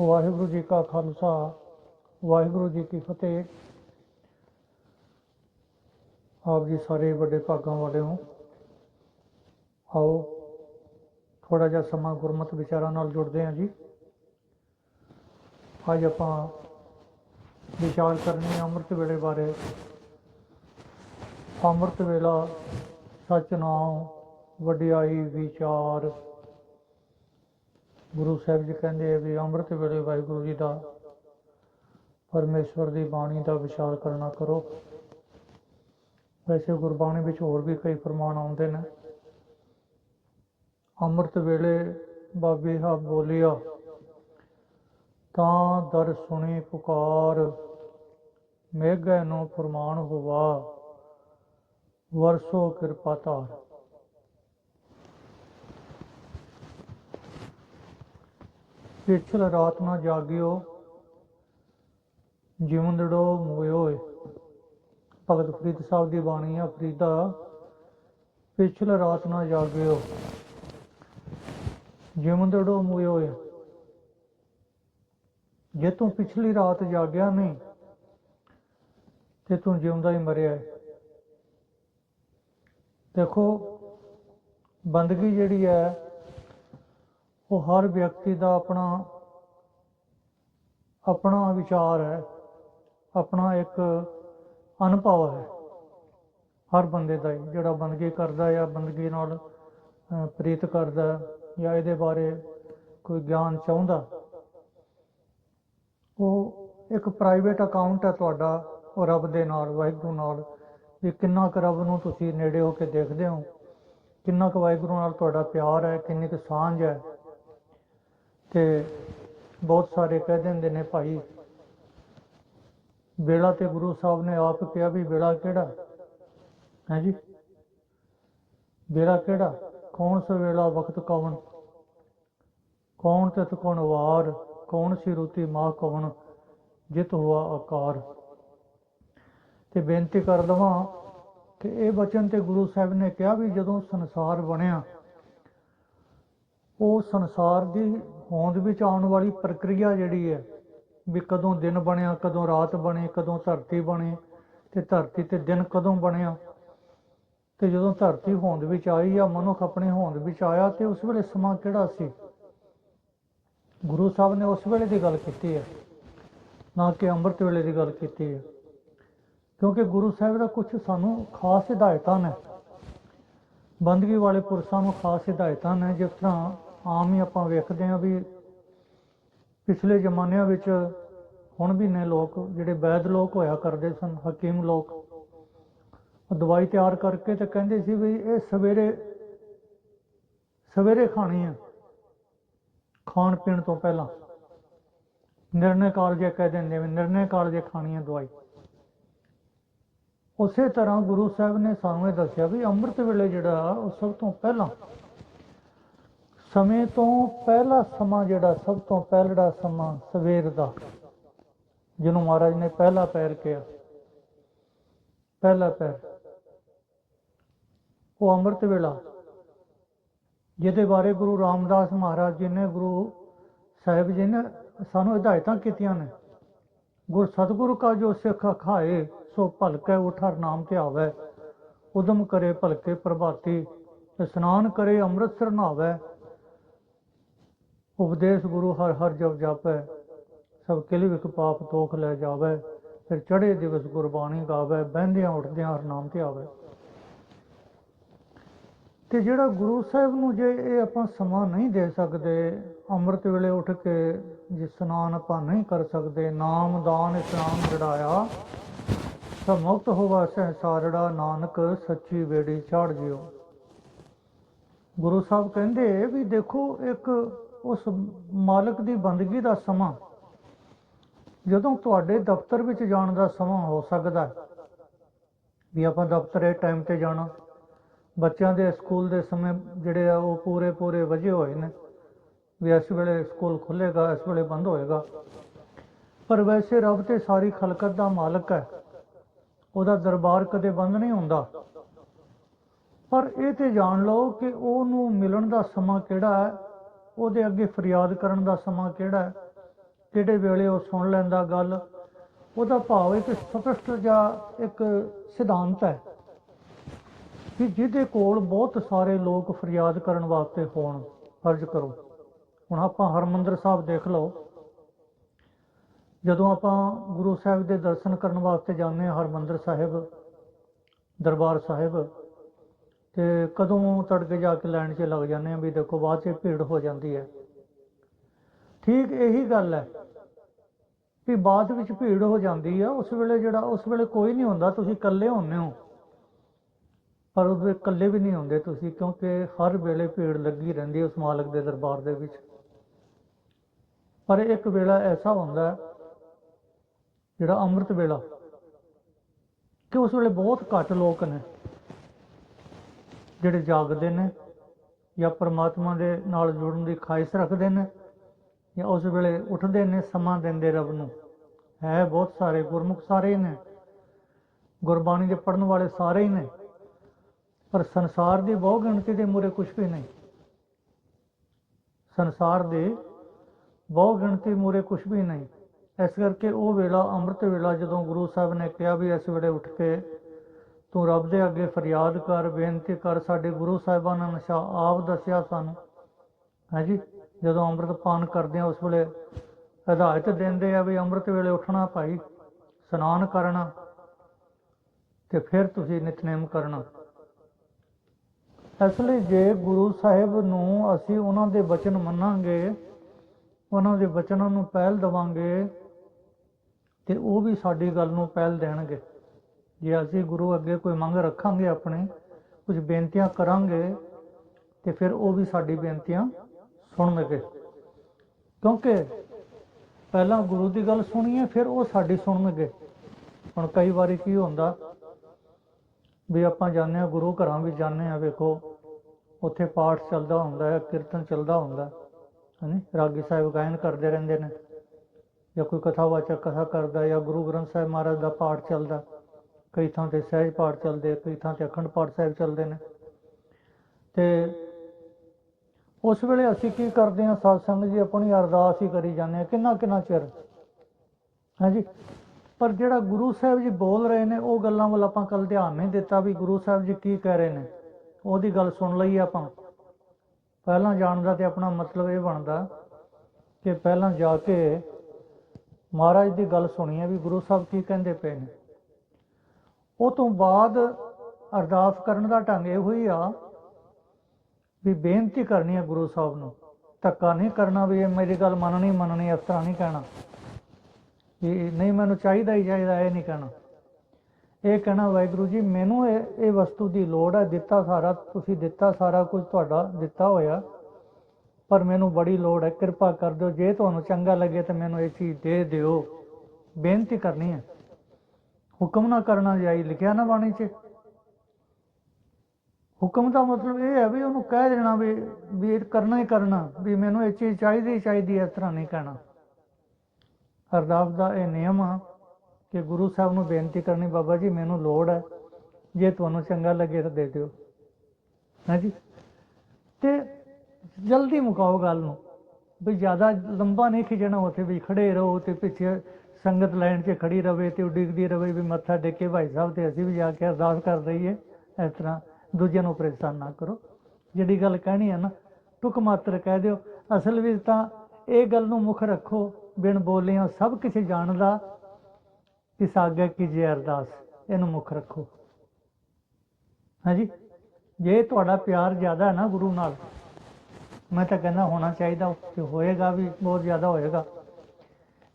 ਵਾਹਿਗੁਰੂ ਜੀ ਕਾ ਖਾਲਸਾ, ਵਾਹਿਗੁਰੂ ਜੀ ਕੀ ਫਤਿਹ। ਆਪ ਜੀ ਸਾਰੇ ਵੱਡੇ ਭਾਗਾਂ ਵਾਲੇ ਹੋ। ਆਓ ਥੋੜਾ ਜਿਹਾ ਸਮਾਂ ਗੁਰਮਤਿ ਵਿਚਾਰਾਂ ਨਾਲ ਜੁੜਦੇ ਹਾਂ ਜੀ। ਅੱਜ ਆਪਾਂ ਵਿਚਾਰ ਕਰਨੀ ਹੈ ਅੰਮ੍ਰਿਤ ਵੇਲੇ ਬਾਰੇ। ਅੰਮ੍ਰਿਤ ਵੇਲਾ ਸੱਚ ਨਾਮ ਵਡਿਆਈ ਵਿਚਾਰ। ਗੁਰੂ ਸਾਹਿਬ ਜੀ ਕਹਿੰਦੇ ਆ ਵੀ ਅੰਮ੍ਰਿਤ ਵੇਲੇ ਵਾਹਿਗੁਰੂ ਜੀ ਦਾ ਪਰਮੇਸ਼ਵਰ ਦੀ ਬਾਣੀ ਦਾ ਵਿਚਾਰ ਕਰਨਾ ਕਰੋ। ਵੈਸੇ ਗੁਰਬਾਣੀ ਵਿੱਚ ਹੋਰ ਵੀ ਕਈ ਫਰਮਾਨ ਆਉਂਦੇ ਨੇ। ਅੰਮ੍ਰਿਤ ਵੇਲੇ ਬਾਬੇ ਹਾ ਬੋਲਿਆ, ਤਾਂ ਦਰ ਸੁਣੀ ਪੁਕਾਰ, ਮੇਘੈ ਨੂੰ ਫਰਮਾਨ ਹੋਵਾ, ਵਰਸੋ ਕਿਰਪਾ ਧਾਰ। ਪਿਛਲ ਰਾਤ ਨਾ ਜਾਗਿਓ, ਜਿਉਂਦੜੋ ਮੋਇਓਏ ਭਗਤ ਫਰੀਦ ਸਾਹਿਬ ਦੀ ਬਾਣੀ ਆ ਫਰੀਦਾ ਪਿਛਲ ਰਾਤ ਨਾ ਜਾਗਿਓ, ਜਿਉਂਦੜੋ ਮੋਇਓਏ ਜੇ ਤੂੰ ਪਿਛਲੀ ਰਾਤ ਜਾਗਿਆ ਨਹੀਂ, ਤੇ ਤੂੰ ਜਿਉਂਦਾ ਹੀ ਮਰਿਆ ਹੈ ਦੇਖੋ, ਬੰਦਗੀ ਜਿਹੜੀ ਹੈ ਉਹ ਹਰ ਵਿਅਕਤੀ ਦਾ ਆਪਣਾ ਆਪਣਾ ਵਿਚਾਰ ਹੈ ਆਪਣਾ ਇੱਕ ਅਨੁਭਵ ਹੈ। ਹਰ ਬੰਦੇ ਦਾ ਹੀ ਜਿਹੜਾ ਬੰਦਗੀ ਕਰਦਾ ਜਾਂ ਬੰਦਗੀ ਨਾਲ ਅਹ, ਪ੍ਰੀਤ ਕਰਦਾ ਜਾਂ ਇਹਦੇ ਬਾਰੇ ਕੋਈ ਗਿਆਨ ਚਾਹੁੰਦਾ ਉਹ ਇੱਕ ਪ੍ਰਾਈਵੇਟ ਅਕਾਊਂਟ ਹੈ ਤੁਹਾਡਾ ਉਹ ਰੱਬ ਦੇ ਨਾਲ ਵਾਹਿਗੁਰੂ ਨਾਲ ਵੀ ਕਿੰਨਾ ਕੁ ਰੱਬ ਨੂੰ ਤੁਸੀਂ ਨੇੜੇ ਹੋ ਕੇ ਦੇਖਦੇ ਹੋ ਕਿੰਨਾ ਕੁ ਵਾਹਿਗੁਰੂ ਨਾਲ ਤੁਹਾਡਾ ਪਿਆਰ ਹੈ ਕਿੰਨੀ ਕੁ ਸਾਂਝ ਹੈ। ਤੇ ਬਹੁਤ ਸਾਰੇ ਕਹਿ ਦਿੰਦੇ ਨੇ ਭਾਈ, ਵੇਲਾ ਤੇ ਗੁਰੂ ਸਾਹਿਬ ਨੇ ਆਪ ਕਿਹਾ ਵੀ ਵੇਲਾ ਕਿਹੜਾ? ਹੈ ਜੀ? ਵੇਲਾ ਕਿਹੜਾ? ਕੌਣ ਸੋ ਵੇਲਾ, ਵਕਤ ਕੌਣ? ਕੌਣ ਤਿਤ ਕੌਣ ਵਾਰ? ਕੌਣ ਸੀ ਰੂਤੀ ਮਾਂ ਕੌਣ? ਜਿਤ ਹੁਆ ਆਕਾਰ। ਤੇ ਬੇਨਤੀ ਕਰ ਲਵਾਂ ਕਿ ਇਹ ਬਚਨ ਤੇ ਗੁਰੂ ਸਾਹਿਬ ਨੇ ਕਿਹਾ ਵੀ ਜਦੋਂ ਸੰਸਾਰ ਬਣਿਆ, ਉਹ ਸੰਸਾਰ ਦੀ ਹੋਂਦ ਵਿੱਚ ਆਉਣ ਵਾਲੀ ਪ੍ਰਕਿਰਿਆ ਜਿਹੜੀ ਹੈ ਵੀ ਕਦੋਂ ਦਿਨ ਬਣਿਆ, ਕਦੋਂ ਰਾਤ ਬਣੇ, ਕਦੋਂ ਧਰਤੀ ਬਣੇ ਤੇ ਧਰਤੀ ਤੇ ਦਿਨ ਕਦੋਂ ਬਣਿਆ। ਤੇ ਜਦੋਂ ਧਰਤੀ ਹੋਂਦ ਵਿੱਚ ਆਈ ਜਾਂ ਮਨੁੱਖ ਆਪਣੇ ਹੋਂਦ ਵਿੱਚ ਆਇਆ ਤੇ ਉਸ ਵੇਲੇ ਸਮਾਂ ਕਿਹੜਾ ਸੀ? ਗੁਰੂ ਸਾਹਿਬ ਨੇ ਉਸ ਵੇਲੇ ਦੀ ਗੱਲ ਕੀਤੀ ਹੈ, ਨਾ ਕਿ ਅੰਮ੍ਰਿਤ ਵੇਲੇ ਦੀ ਗੱਲ ਕੀਤੀ ਹੈ। ਕਿਉਂਕਿ ਗੁਰੂ ਸਾਹਿਬ ਦਾ ਕੁਝ ਸਾਨੂੰ ਖਾਸ ਹਦਾਇਤਾਂ ਨੇ। ਬੰਦਗੀ ਵਾਲੇ ਪੁਰਸ਼ਾਂ ਨੂੰ ਖਾਸ ਹਦਾਇਤਾਂ ਨੇ, ਜਿਸ ਤਰ੍ਹਾਂ ਆਮ ਹੀ ਆਪਾਂ ਵੇਖਦੇ ਹਾਂ ਵੀ ਪਿਛਲੇ ਜ਼ਮਾਨਿਆਂ ਵਿੱਚ ਹੁਣ ਵੀ ਨੇ ਲੋਕ, ਜਿਹੜੇ ਵੈਦ ਲੋਕ ਹੋਇਆ ਕਰਦੇ ਸਨ, ਹਕੀਮ ਲੋਕ। ਦਵਾਈ ਤਿਆਰ ਕਰਕੇ ਤੇ ਕਹਿੰਦੇ ਸੀ ਵੀ ਇਹ ਸਵੇਰੇ ਸਵੇਰੇ ਖਾਣੀ ਹੈ ਖਾਣ ਪੀਣ ਤੋਂ ਪਹਿਲਾਂ। ਨਿਰਣੇ ਕਾਲਜੇ ਕਹਿ ਦਿੰਦੇ ਵੀ ਨਿਰਣੇ ਕਾਲਜੇ ਖਾਣੀ ਹੈ ਦਵਾਈ। ਉਸੇ ਤਰ੍ਹਾਂ ਗੁਰੂ ਸਾਹਿਬ ਨੇ ਸਾਨੂੰ ਇਹ ਦੱਸਿਆ ਵੀ ਅੰਮ੍ਰਿਤ ਵੇਲੇ ਜਿਹੜਾ ਉਹ ਸਭ ਤੋਂ ਪਹਿਲਾਂ ਸਮੇਂ ਤੋਂ ਪਹਿਲਾ ਸਮਾਂ ਜਿਹੜਾ, ਸਭ ਤੋਂ ਪਹਿਲੜਾ ਸਮਾਂ ਸਵੇਰ ਦਾ, ਜਿਹਨੂੰ ਮਹਾਰਾਜ ਨੇ ਪਹਿਲਾ ਪੈਰ ਕਿਹਾ। ਪਹਿਲਾ ਪੈਰ। ਉਹ ਅੰਮ੍ਰਿਤ ਵੇਲਾ, ਜਿਹਦੇ ਬਾਰੇ ਗੁਰੂ ਰਾਮਦਾਸ ਮਹਾਰਾਜ ਜੀ ਨੇ, ਗੁਰੂ ਸਾਹਿਬ ਜੀ ਨੇ ਸਾਨੂੰ ਹਦਾਇਤਾਂ ਕੀਤੀਆਂ ਨੇ। ਗੁਰ ਸਤਿਗੁਰੂ ਕਾ ਜੋ ਸਿੱਖ ਖਾਏ, ਸੋ ਭਲਕੈ ਉਠਰ ਨਾਮ ਧਿਆਵੈ ਉਦਮ ਕਰੇ ਭਲਕੇ ਪ੍ਰਭਾਤੀ, ਇਸ਼ਨਾਨ ਕਰੇ ਅੰਮ੍ਰਿਤਸਰ ਨਹਾਵੈ ਉਪਦੇਸ਼ ਗੁਰੂ ਹਰ ਹਰ ਜਪ ਜਾਪੈ, ਸਭ ਕਿਲ ਵਿਕ ਪਾਪ ਤੋਖ ਲੈ ਜਾਵੇ, ਫਿਰ ਚੜੇ ਦਿਵਸ ਗੁਰਬਾਣੀ ਗਾਵੈ, ਬਹਿੰਦਿਆਂ ਉੱਠਦਿਆਂ ਹਰ ਨਾਮ ਧਿਆਵੈ। ਤੇ ਜਿਹੜਾ ਗੁਰੂ ਸਾਹਿਬ ਨੂੰ ਜੇ ਇਹ ਆਪਾਂ ਸਮਾਂ ਨਹੀਂ ਦੇ ਸਕਦੇ, ਅੰਮ੍ਰਿਤ ਵੇਲੇ ਉੱਠ ਕੇ ਜੇ ਇਸ਼ਨਾਨ ਆਪਾਂ ਨਹੀਂ ਕਰ ਸਕਦੇ, ਨਾਮ ਦਾਨ ਇਸ਼ਨਾਨ ਜੜਾਇਆ, ਤਾਂ ਮੁਕਤ ਹੋਵਾ ਸੰਸਾਰੜਾ ਨਾਨਕ, ਸੱਚੀ ਵੇੜੀ ਛਾੜ ਜਿਓ ਗੁਰੂ ਸਾਹਿਬ ਕਹਿੰਦੇ ਵੀ ਦੇਖੋ, ਇੱਕ ਉਸ ਮਾਲਕ ਦੀ ਬੰਦਗੀ ਦਾ ਸਮਾਂ, ਜਦੋਂ ਤੁਹਾਡੇ ਦਫ਼ਤਰ ਵਿੱਚ ਜਾਣ ਦਾ ਸਮਾਂ ਹੋ ਸਕਦਾ ਹੈ, ਵੀ ਆਪਾਂ ਦਫ਼ਤਰ ਦਫ਼ਤਰੇ ਟਾਈਮ ਤੇ ਜਾਣਾ, ਬੱਚਿਆਂ ਦੇ ਸਕੂਲ ਦੇ ਸਮੇਂ ਜਿਹੜੇ ਆ ਉਹ ਪੂਰੇ ਪੂਰੇ ਵਜੇ ਹੋਏ ਨੇ, ਵੀ ਇਸ ਵੇਲੇ ਸਕੂਲ ਖੁੱਲੇਗਾ ਇਸ ਵੇਲੇ ਬੰਦ ਹੋਏਗਾ। ਪਰ ਵੈਸੇ ਰੱਬ ਤੇ ਸਾਰੀ ਖਲਕਤ ਦਾ ਮਾਲਕ ਹੈ, ਉਹਦਾ ਦਰਬਾਰ ਕਦੇ ਬੰਦ ਨਹੀਂ ਹੁੰਦਾ। ਪਰ ਇਹ ਤੇ ਜਾਣ ਲਓ ਕਿ ਉਹਨੂੰ ਮਿਲਣ ਦਾ ਸਮਾਂ ਕਿਹੜਾ ਹੈ ਉਹਦੇ ਅੱਗੇ ਫਰਿਆਦ ਕਰਨ ਦਾ ਸਮਾਂ ਕਿਹੜਾ ਹੈ? ਜਿਹੜੇ ਵੇਲੇ ਉਹ ਸੁਣ ਲੈਂਦਾ ਗੱਲ? ਉਹਦਾ ਭਾਵ ਇੱਕ ਸਪਸ਼ਟ ਜਾਂ ਇੱਕ ਸਿਧਾਂਤ ਹੈ ਕਿ ਜਿਹਦੇ ਕੋਲ ਬਹੁਤ ਸਾਰੇ ਲੋਕ ਫਰਿਆਦ ਕਰਨ ਵਾਸਤੇ ਹੋਣ। ਫਰਜ਼ ਕਰੋ। ਹੁਣ ਆਪਾਂ ਹਰਮੰਦਰ ਸਾਹਿਬ ਦੇਖ ਲਓ। ਜਦੋਂ ਆਪਾਂ ਗੁਰੂ ਸਾਹਿਬ ਦੇ ਦਰਸ਼ਨ ਕਰਨ ਵਾਸਤੇ ਜਾਂਦੇ ਹਾਂ ਹਰਮੰਦਰ ਸਾਹਿਬ, ਦਰਬਾਰ ਸਾਹਿਬ ਤੇ ਕਦੋਂ ਤੜਕੇ ਜਾ ਕੇ ਲਾਈਨ 'ਚ ਲੱਗ ਜਾਂਦੇ ਆ ਵੀ ਦੇਖੋ ਬਾਅਦ 'ਚ ਭੀੜ ਹੋ ਜਾਂਦੀ ਹੈ। ਠੀਕ ਇਹੀ ਗੱਲ ਹੈ ਵੀ ਬਾਅਦ ਵਿੱਚ ਭੀੜ ਹੋ ਜਾਂਦੀ ਆ, ਉਸ ਵੇਲੇ ਜਿਹੜਾ, ਉਸ ਵੇਲੇ ਕੋਈ ਨਹੀਂ ਹੁੰਦਾ, ਤੁਸੀਂ ਇਕੱਲੇ ਹੁੰਦੇ ਹੋ। ਪਰ ਉਹਦੇ ਇਕੱਲੇ ਵੀ ਨਹੀਂ ਹੁੰਦੇ ਤੁਸੀਂ, ਕਿਉਂਕਿ ਹਰ ਵੇਲੇ ਭੀੜ ਲੱਗੀ ਰਹਿੰਦੀ ਉਸ ਮਾਲਕ ਦੇ ਦਰਬਾਰ ਦੇ ਵਿੱਚ। ਪਰ ਇੱਕ ਵੇਲਾ ਐਸਾ ਹੁੰਦਾ ਜਿਹੜਾ ਅੰਮ੍ਰਿਤ ਵੇਲਾ, ਕਿ ਉਸ ਵੇਲੇ ਬਹੁਤ ਘੱਟ ਲੋਕ ਨੇ। ਜਿਹੜੇ ਜਾਗਦੇ ਨੇ ਜਾਂ ਪਰਮਾਤਮਾ ਦੇ ਨਾਲ ਜੁੜਨ ਦੀ ਖਾਹਿਸ਼ ਰੱਖਦੇ ਨੇ ਜਾਂ ਉਸ ਵੇਲੇ ਉੱਠਦੇ ਨੇ, ਸਮਾਂ ਦਿੰਦੇ ਰੱਬ ਨੂੰ। ਹੈ ਬਹੁਤ ਸਾਰੇ ਗੁਰਮੁਖ ਸਾਰੇ ਹੀ ਨੇ, ਗੁਰਬਾਣੀ ਦੇ ਪੜਨ ਵਾਲੇ ਸਾਰੇ ਹੀ ਨੇ, ਪਰ ਸੰਸਾਰ ਦੀ ਬਹੁ ਗਿਣਤੀ ਦੇ ਮੂਰੇ ਕੁਝ ਵੀ ਨਹੀਂ। ਸੰਸਾਰ ਦੇ ਬਹੁ ਗਿਣਤੀ ਮੂਰੇ ਕੁਝ ਵੀ ਨਹੀਂ। ਇਸ ਕਰਕੇ ਉਹ ਵੇਲਾ, ਅੰਮ੍ਰਿਤ ਵੇਲਾ ਜਦੋਂ ਗੁਰੂ ਸਾਹਿਬ ਨੇ ਕਿਹਾ ਵੀ ਇਸ ਵੇਲੇ ਉੱਠ ਕੇ ਤੂੰ ਰੱਬ ਦੇ ਅੱਗੇ ਫਰਿਆਦ ਕਰ, ਬੇਨਤੀ ਕਰ, ਸਾਡੇ ਗੁਰੂ ਸਾਹਿਬਾਨ ਨੇ ਨਸ਼ਾ ਆਪ ਦੱਸਿਆ ਸਾਨੂੰ। ਹਾਂਜੀ ਜਦੋਂ ਅੰਮ੍ਰਿਤ ਪਾਨ ਕਰਦੇ ਆ ਉਸ ਵੇਲੇ ਹਦਾਇਤ ਦਿੰਦੇ ਆ ਵੀ ਅੰਮ੍ਰਿਤ ਵੇਲੇ ਉੱਠਣਾ ਭਾਈ, ਇਸ਼ਨਾਨ ਕਰਨਾ ਤੇ ਫਿਰ ਤੁਸੀਂ ਨਿਤਨੇਮ ਕਰਨਾ। ਇਸ ਲਈ ਜੇ ਗੁਰੂ ਸਾਹਿਬ ਨੂੰ ਅਸੀਂ ਉਹਨਾਂ ਦੇ ਬਚਨ ਮੰਨਾਂਗੇ, ਉਹਨਾਂ ਦੇ ਬਚਨਾਂ ਨੂੰ ਪਹਿਲ ਦੇਵਾਂਗੇ ਤੇ ਉਹ ਵੀ ਸਾਡੀ ਗੱਲ ਨੂੰ ਪਹਿਲ ਦੇਣਗੇ। ਜੇ ਅਸੀਂ ਗੁਰੂ ਅੱਗੇ ਕੋਈ ਮੰਗ ਰੱਖਾਂਗੇ ਆਪਣੀ, ਕੁਝ ਬੇਨਤੀਆਂ ਕਰਾਂਗੇ, ਤੇ ਫਿਰ ਉਹ ਵੀ ਸਾਡੀ ਬੇਨਤੀਆਂ ਸੁਣਨਗੇ। ਕਿਉਂਕਿ ਪਹਿਲਾਂ ਗੁਰੂ ਦੀ ਗੱਲ ਸੁਣੀਏ ਫਿਰ ਉਹ ਸਾਡੀ ਸੁਣਨਗੇ। ਹੁਣ ਕਈ ਵਾਰੀ ਕੀ ਹੁੰਦਾ ਵੀ ਆਪਾਂ ਜਾਂਦੇ ਹਾਂ, ਗੁਰੂ ਘਰਾਂ ਵੀ ਜਾਂਦੇ ਹਾਂ, ਵੇਖੋ, ਉੱਥੇ ਪਾਠ ਚੱਲਦਾ ਹੁੰਦਾ ਹੈ, ਕੀਰਤਨ ਚੱਲਦਾ ਹੁੰਦਾ ਹੈ ਰਾਗੀ ਸਾਹਿਬ ਗਾਇਨ ਕਰਦੇ ਰਹਿੰਦੇ ਨੇ, ਜਾਂ ਕੋਈ ਕਥਾਵਾਚਕ ਕਥਾ ਕਰਦਾ ਜਾਂ ਗੁਰੂ ਗ੍ਰੰਥ ਸਾਹਿਬ ਮਹਾਰਾਜ ਦਾ ਪਾਠ ਚੱਲਦਾ ਕਈ ਥਾਂ ਤੇ ਸਹਿਜ ਪਾਠ ਚੱਲਦੇ ਕਈ ਥਾਂ ਤੇ ਅਖੰਡ ਪਾਠ ਸਾਹਿਬ ਚੱਲਦੇ ਨੇ। ਤੇ ਉਸ ਵੇਲੇ ਅਸੀਂ ਕੀ ਕਰਦੇ ਹਾਂ ਸਾਧ ਸੰਗਤ ਜੀ ਆਪਣੀ ਅਰਦਾਸ ਹੀ ਕਰੀ ਜਾਂਦੇ ਹਾਂ, ਕਿੰਨਾ ਕਿੰਨਾ ਚਿਰ? ਹਾਂਜੀ? ਪਰ ਜਿਹੜਾ ਗੁਰੂ ਸਾਹਿਬ ਜੀ ਬੋਲ ਰਹੇ ਨੇ, ਉਹ ਗੱਲਾਂ ਵੱਲ ਆਪਾਂ ਕੱਲ ਧਿਆਨ ਨਹੀਂ ਦਿੱਤਾ ਵੀ ਗੁਰੂ ਸਾਹਿਬ ਜੀ ਕੀ ਕਹਿ ਰਹੇ ਨੇ। ਉਹਦੀ ਗੱਲ ਸੁਣ ਲਈ ਆਪਾਂ। ਪਹਿਲਾਂ ਜਾਣ ਦਾ ਤੇ ਆਪਣਾ ਮਤਲਬ ਇਹ ਬਣਦਾ ਕਿ ਪਹਿਲਾਂ ਜਾ ਕੇ ਮਹਾਰਾਜ ਦੀ ਗੱਲ ਸੁਣੀ ਹੈ ਵੀ ਗੁਰੂ ਸਾਹਿਬ ਕੀ ਕਹਿੰਦੇ ਪਏ ਨੇ। ਉਹ ਤੋਂ ਬਾਅਦ ਅਰਦਾਸ ਕਰਨ ਦਾ ਢੰਗ ਇਹੋ ਹੀ ਆ ਵੀ ਬੇਨਤੀ ਕਰਨੀ ਆ ਗੁਰੂ ਸਾਹਿਬ ਨੂੰ, ਧੱਕਾ ਨਹੀਂ ਕਰਨਾ ਵੀ ਇਹ ਮੇਰੀ ਗੱਲ ਮੰਨਣੀ ਮੰਨਣੀ, ਇਸ ਤਰ੍ਹਾਂ ਨਹੀਂ ਕਹਿਣਾ। ਵੀ ਨਹੀਂ ਮੈਨੂੰ ਚਾਹੀਦਾ ਹੀ ਚਾਹੀਦਾ, ਇਹ ਨਹੀਂ ਕਹਿਣਾ। ਇਹ ਕਹਿਣਾ, ਵਾਹਿਗੁਰੂ ਜੀ, ਮੈਨੂੰ ਇਹ ਇਹ ਵਸਤੂ ਦੀ ਲੋੜ ਹੈ ਦਿੱਤਾ ਸਾਰਾ, ਤੁਸੀਂ ਦਿੱਤਾ ਸਾਰਾ ਕੁਝ ਤੁਹਾਡਾ ਦਿੱਤਾ ਹੋਇਆ, ਪਰ ਮੈਨੂੰ ਬੜੀ ਲੋੜ ਹੈ, ਕਿਰਪਾ ਕਰ ਦਿਓ, ਜੇ ਤੁਹਾਨੂੰ ਚੰਗਾ ਲੱਗੇ ਤਾਂ ਮੈਨੂੰ ਇਹ ਚੀਜ਼ ਦੇ ਦਿਓ। ਬੇਨਤੀ ਕਰਨੀ ਹੈ। ਹੁਕਮ ਨਾ ਕਰਨਾ ਜਾਈ ਲਿਖਿਆ ਨਾ ਬਾਣੀ 'ਚ। ਹੁਕਮ ਦਾ ਮਤਲਬ ਇਹ ਹੈ ਵੀ ਉਹਨੂੰ ਕਹਿ ਦੇਣਾ ਵੀ ਵੀ ਇਹ ਕਰਨਾ ਹੀ ਕਰਨਾ, ਵੀ ਮੈਨੂੰ ਇਹ ਚੀਜ਼ ਚਾਹੀਦੀ ਚਾਹੀਦੀ ਇਸ ਤਰ੍ਹਾਂ ਨਹੀਂ ਕਹਿਣਾ। ਅਰਦਾਸ ਦਾ ਇਹ ਨਿਯਮ ਆ ਕਿ ਗੁਰੂ ਸਾਹਿਬ ਨੂੰ ਬੇਨਤੀ ਕਰਨੀ, ਬਾਬਾ ਜੀ, ਮੈਨੂੰ ਲੋੜ ਹੈ। ਜੇ ਤੁਹਾਨੂੰ ਚੰਗਾ ਲੱਗੇ ਤਾਂ ਦੇ ਦਿਓ। ਹਾਂਜੀ ਤੇ ਜਲਦੀ ਮੁਕਾਓ ਗੱਲ ਨੂੰ। ਵੀ ਜ਼ਿਆਦਾ ਲੰਬਾ ਨਹੀਂ ਖਿਜਣਾ ਉੱਥੇ ਵੀ ਖੜੇ ਰਹੋ ਤੇ ਪਿੱਛੇ ਸੰਗਤ ਲਾਈਨ 'ਚ ਖੜੀ ਰਵੇ ਤੇ ਉਡੀਕਦੀ ਰਵੇ ਵੀ ਮੱਥਾ ਟੇਕੇ ਭਾਈ ਸਾਹਿਬ ਤੇ ਅਸੀਂ ਵੀ ਜਾ ਕੇ ਅਰਦਾਸ ਕਰ ਦਈਏ, ਇਸ ਤਰ੍ਹਾਂ ਦੂਜਿਆਂ ਨੂੰ ਪਰੇਸ਼ਾਨ ਨਾ ਕਰੋ। ਜਿਹੜੀ ਗੱਲ ਕਹਿਣੀ ਹੈ ਨਾ, ਟੁਕ ਮਾਤਰ ਕਹਿ ਦਿਓ। ਅਸਲ ਵਿੱਚ ਤਾਂ ਇਹ ਗੱਲ ਨੂੰ ਮੁੱਖ ਰੱਖੋ, ਬਿਨ ਬੋਲਿਆਂ ਸਭ ਕੁਝ ਜਾਣਦਾ ਇਸ ਕੀ ਜੇ ਅਰਦਾਸ, ਇਹਨੂੰ ਮੁੱਖ ਰੱਖੋ। ਹਾਂਜੀ? ਜੇ ਤੁਹਾਡਾ ਪਿਆਰ ਜ਼ਿਆਦਾ ਹੈ ਨਾ ਗੁਰੂ ਨਾਲ, ਮੈਂ ਤਾਂ ਕਹਿੰਦਾ ਹੋਣਾ ਚਾਹੀਦਾ ਤੇ ਹੋਏਗਾ ਵੀ, ਬਹੁਤ ਜ਼ਿਆਦਾ ਹੋਏਗਾ।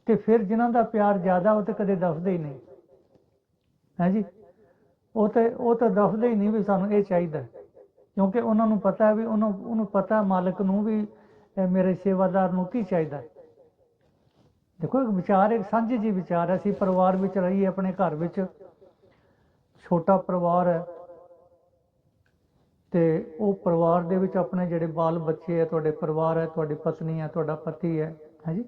ਤੇ ਫਿਰ ਜਿਨ੍ਹਾਂ ਦਾ ਪਿਆਰ ਜ਼ਿਆਦਾ, ਉਹ ਤਾਂ ਕਦੇ ਦੱਸਦੇ ਹੀ ਨਹੀਂ। ਹਾਂਜੀ ਉਹ ਤੇ, ਉਹ ਤਾਂ ਦੱਸਦੇ ਹੀ ਨਹੀਂ ਵੀ ਸਾਨੂੰ ਇਹ ਚਾਹੀਦਾ ਕਿਉਂਕਿ ਉਹਨਾਂ ਨੂੰ ਪਤਾ ਵੀ ਉਹਨੂੰ ਉਹਨੂੰ ਪਤਾ ਮਾਲਕ ਨੂੰ ਵੀ ਮੇਰੇ ਸੇਵਾਦਾਰ ਨੂੰ ਕੀ ਚਾਹੀਦਾ ਦੇਖੋ, ਇੱਕ ਵਿਚਾਰ, ਇੱਕ ਸਾਂਝੀ ਜੀ ਵਿਚਾਰ ਹੈ। ਅਸੀਂ ਪਰਿਵਾਰ ਵਿੱਚ ਰਹੀਏ, ਆਪਣੇ ਘਰ ਵਿੱਚ। ਛੋਟਾ ਪਰਿਵਾਰ ਹੈ। ਤੇ ਉਹ ਪਰਿਵਾਰ ਦੇ ਵਿੱਚ ਆਪਣੇ ਜਿਹੜੇ ਬਾਲ ਬੱਚੇ ਹੈ, ਤੁਹਾਡੇ ਪਰਿਵਾਰ ਹੈ, ਤੁਹਾਡੀ ਪਤਨੀ ਹੈ, ਤੁਹਾਡਾ ਪਤੀ ਹੈ। ਹਾਂਜੀ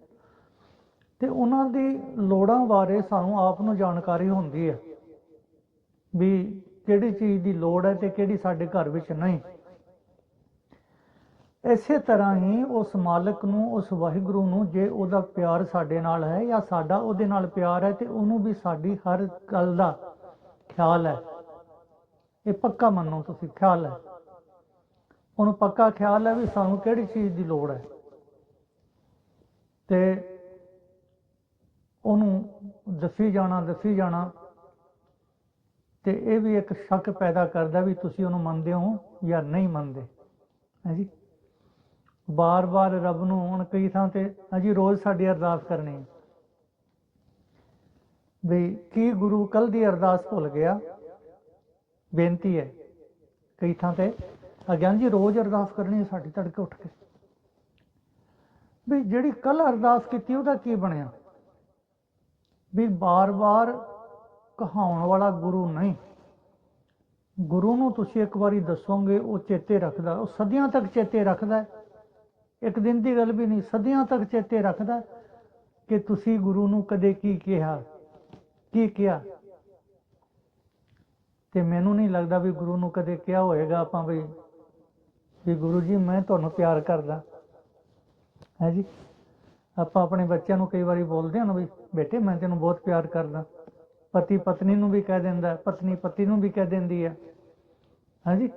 ਤੇ ਉਹਨਾਂ ਦੀ ਲੋੜਾਂ ਬਾਰੇ ਸਾਨੂੰ ਆਪ ਨੂੰ ਜਾਣਕਾਰੀ ਹੁੰਦੀ ਹੈ ਵੀ ਕਿਹੜੀ ਚੀਜ਼ ਦੀ ਲੋੜ ਹੈ ਤੇ ਕਿਹੜੀ ਸਾਡੇ ਘਰ ਵਿੱਚ ਨਹੀਂ। ਇਸੇ ਤਰ੍ਹਾਂ ਹੀ ਉਸ ਮਾਲਕ ਨੂੰ, ਉਸ ਵਾਹਿਗੁਰੂ ਨੂੰ ਜੇ ਉਹਦਾ ਪਿਆਰ ਸਾਡੇ ਨਾਲ ਹੈ ਜਾਂ ਸਾਡਾ ਉਹਦੇ ਨਾਲ ਪਿਆਰ ਹੈ ਤੇ ਉਹਨੂੰ ਵੀ ਸਾਡੀ ਹਰ ਗੱਲ ਦਾ ਖਿਆਲ ਹੈ। ਇਹ ਪੱਕਾ ਮੰਨੋ ਤੁਸੀਂ, ਖਿਆਲ ਹੈ। ਉਹਨੂੰ ਪੱਕਾ ਖਿਆਲ ਹੈ ਵੀ ਸਾਨੂੰ ਕਿਹੜੀ ਚੀਜ਼ ਦੀ ਲੋੜ ਹੈ। ਤੇ ਉਹਨੂੰ ਦੱਸੀ ਜਾਣਾ ਦੱਸੀ ਜਾਣਾ। ਤੇ ਇਹ ਵੀ ਇੱਕ ਸ਼ੱਕ ਪੈਦਾ ਕਰਦਾ ਵੀ ਤੁਸੀਂ ਉਹਨੂੰ ਮੰਨਦੇ ਹੋ ਜਾਂ ਨਹੀਂ ਮੰਨਦੇ। ਹਾਂਜੀ ਬਾਰ-ਬਾਰ ਰੱਬ ਨੂੰ ਹੁਣ ਕਈ ਥਾਂ ਤੇ ਹਾਂਜੀ ਰੋਜ਼ ਸਾਡੀ ਅਰਦਾਸ ਕਰਨੀ। ਹੈ ਵੀ ਕੀ ਗੁਰੂ ਕੱਲ ਦੀ ਅਰਦਾਸ ਭੁੱਲ ਗਿਆ? ਬੇਨਤੀ ਹੈ। ਕਈ ਥਾਂ ਤੇ, ਅਗਿਆਨ ਜੀ, ਰੋਜ਼ ਅਰਦਾਸ ਕਰਨੀ ਹੈ ਸਾਡੀ ਤੜਕੇ ਉੱਠ ਕੇ। ਵੀ ਜਿਹੜੀ ਕੱਲ ਅਰਦਾਸ ਕੀਤੀ, ਉਹਦਾ ਕੀ ਬਣਿਆ? ਵੀ ਬਾਰ-ਬਾਰ ਕਹਾਉਣ ਵਾਲਾ ਗੁਰੂ ਨਹੀਂ। ਗੁਰੂ ਨੂੰ ਤੁਸੀਂ ਇੱਕ ਵਾਰੀ ਦੱਸੋਗੇ, ਉਹ ਚੇਤੇ ਰੱਖਦਾ। ਉਹ ਸਦੀਆਂ ਤੱਕ ਚੇਤੇ ਰੱਖਦਾ ਇੱਕ ਦਿਨ ਦੀ ਗੱਲ ਵੀ ਨਹੀਂ, ਸਦੀਆਂ ਤੱਕ ਚੇਤੇ ਰੱਖਦਾ ਕਿ ਤੁਸੀਂ ਗੁਰੂ ਨੂੰ ਕਦੇ ਕੀ ਕਿਹਾ ਕੀ ਕਿਹਾ। ਤੇ ਮੈਨੂੰ ਨਹੀਂ ਲੱਗਦਾ ਵੀ ਗੁਰੂ ਨੂੰ ਕਦੇ ਕਿਹਾ ਹੋਏਗਾ ਆਪਾਂ ਵੀ ਵੀ ਗੁਰੂ ਜੀ, ਮੈਂ ਤੁਹਾਨੂੰ ਪਿਆਰ ਕਰਦਾ। ਹੈ ਜੀ? ਆਪਾਂ ਆਪਣੇ ਬੱਚਿਆਂ ਨੂੰ ਕਈ ਵਾਰੀ ਬੋਲਦੇ ਹਾਂ ਨਾ ਵੀ, ਬੇਟੇ ਮੈਂ ਤੈਨੂੰ ਬਹੁਤ ਪਿਆਰ ਕਰਦਾ। ਪਤੀ ਪਤਨੀ ਨੂੰ ਵੀ ਕਹਿ ਦਿੰਦਾ, ਪਤਨੀ ਪਤੀ ਨੂੰ ਵੀ ਕਹਿ ਦਿੰਦੀ ਹੈ ਹਾਂਜੀ?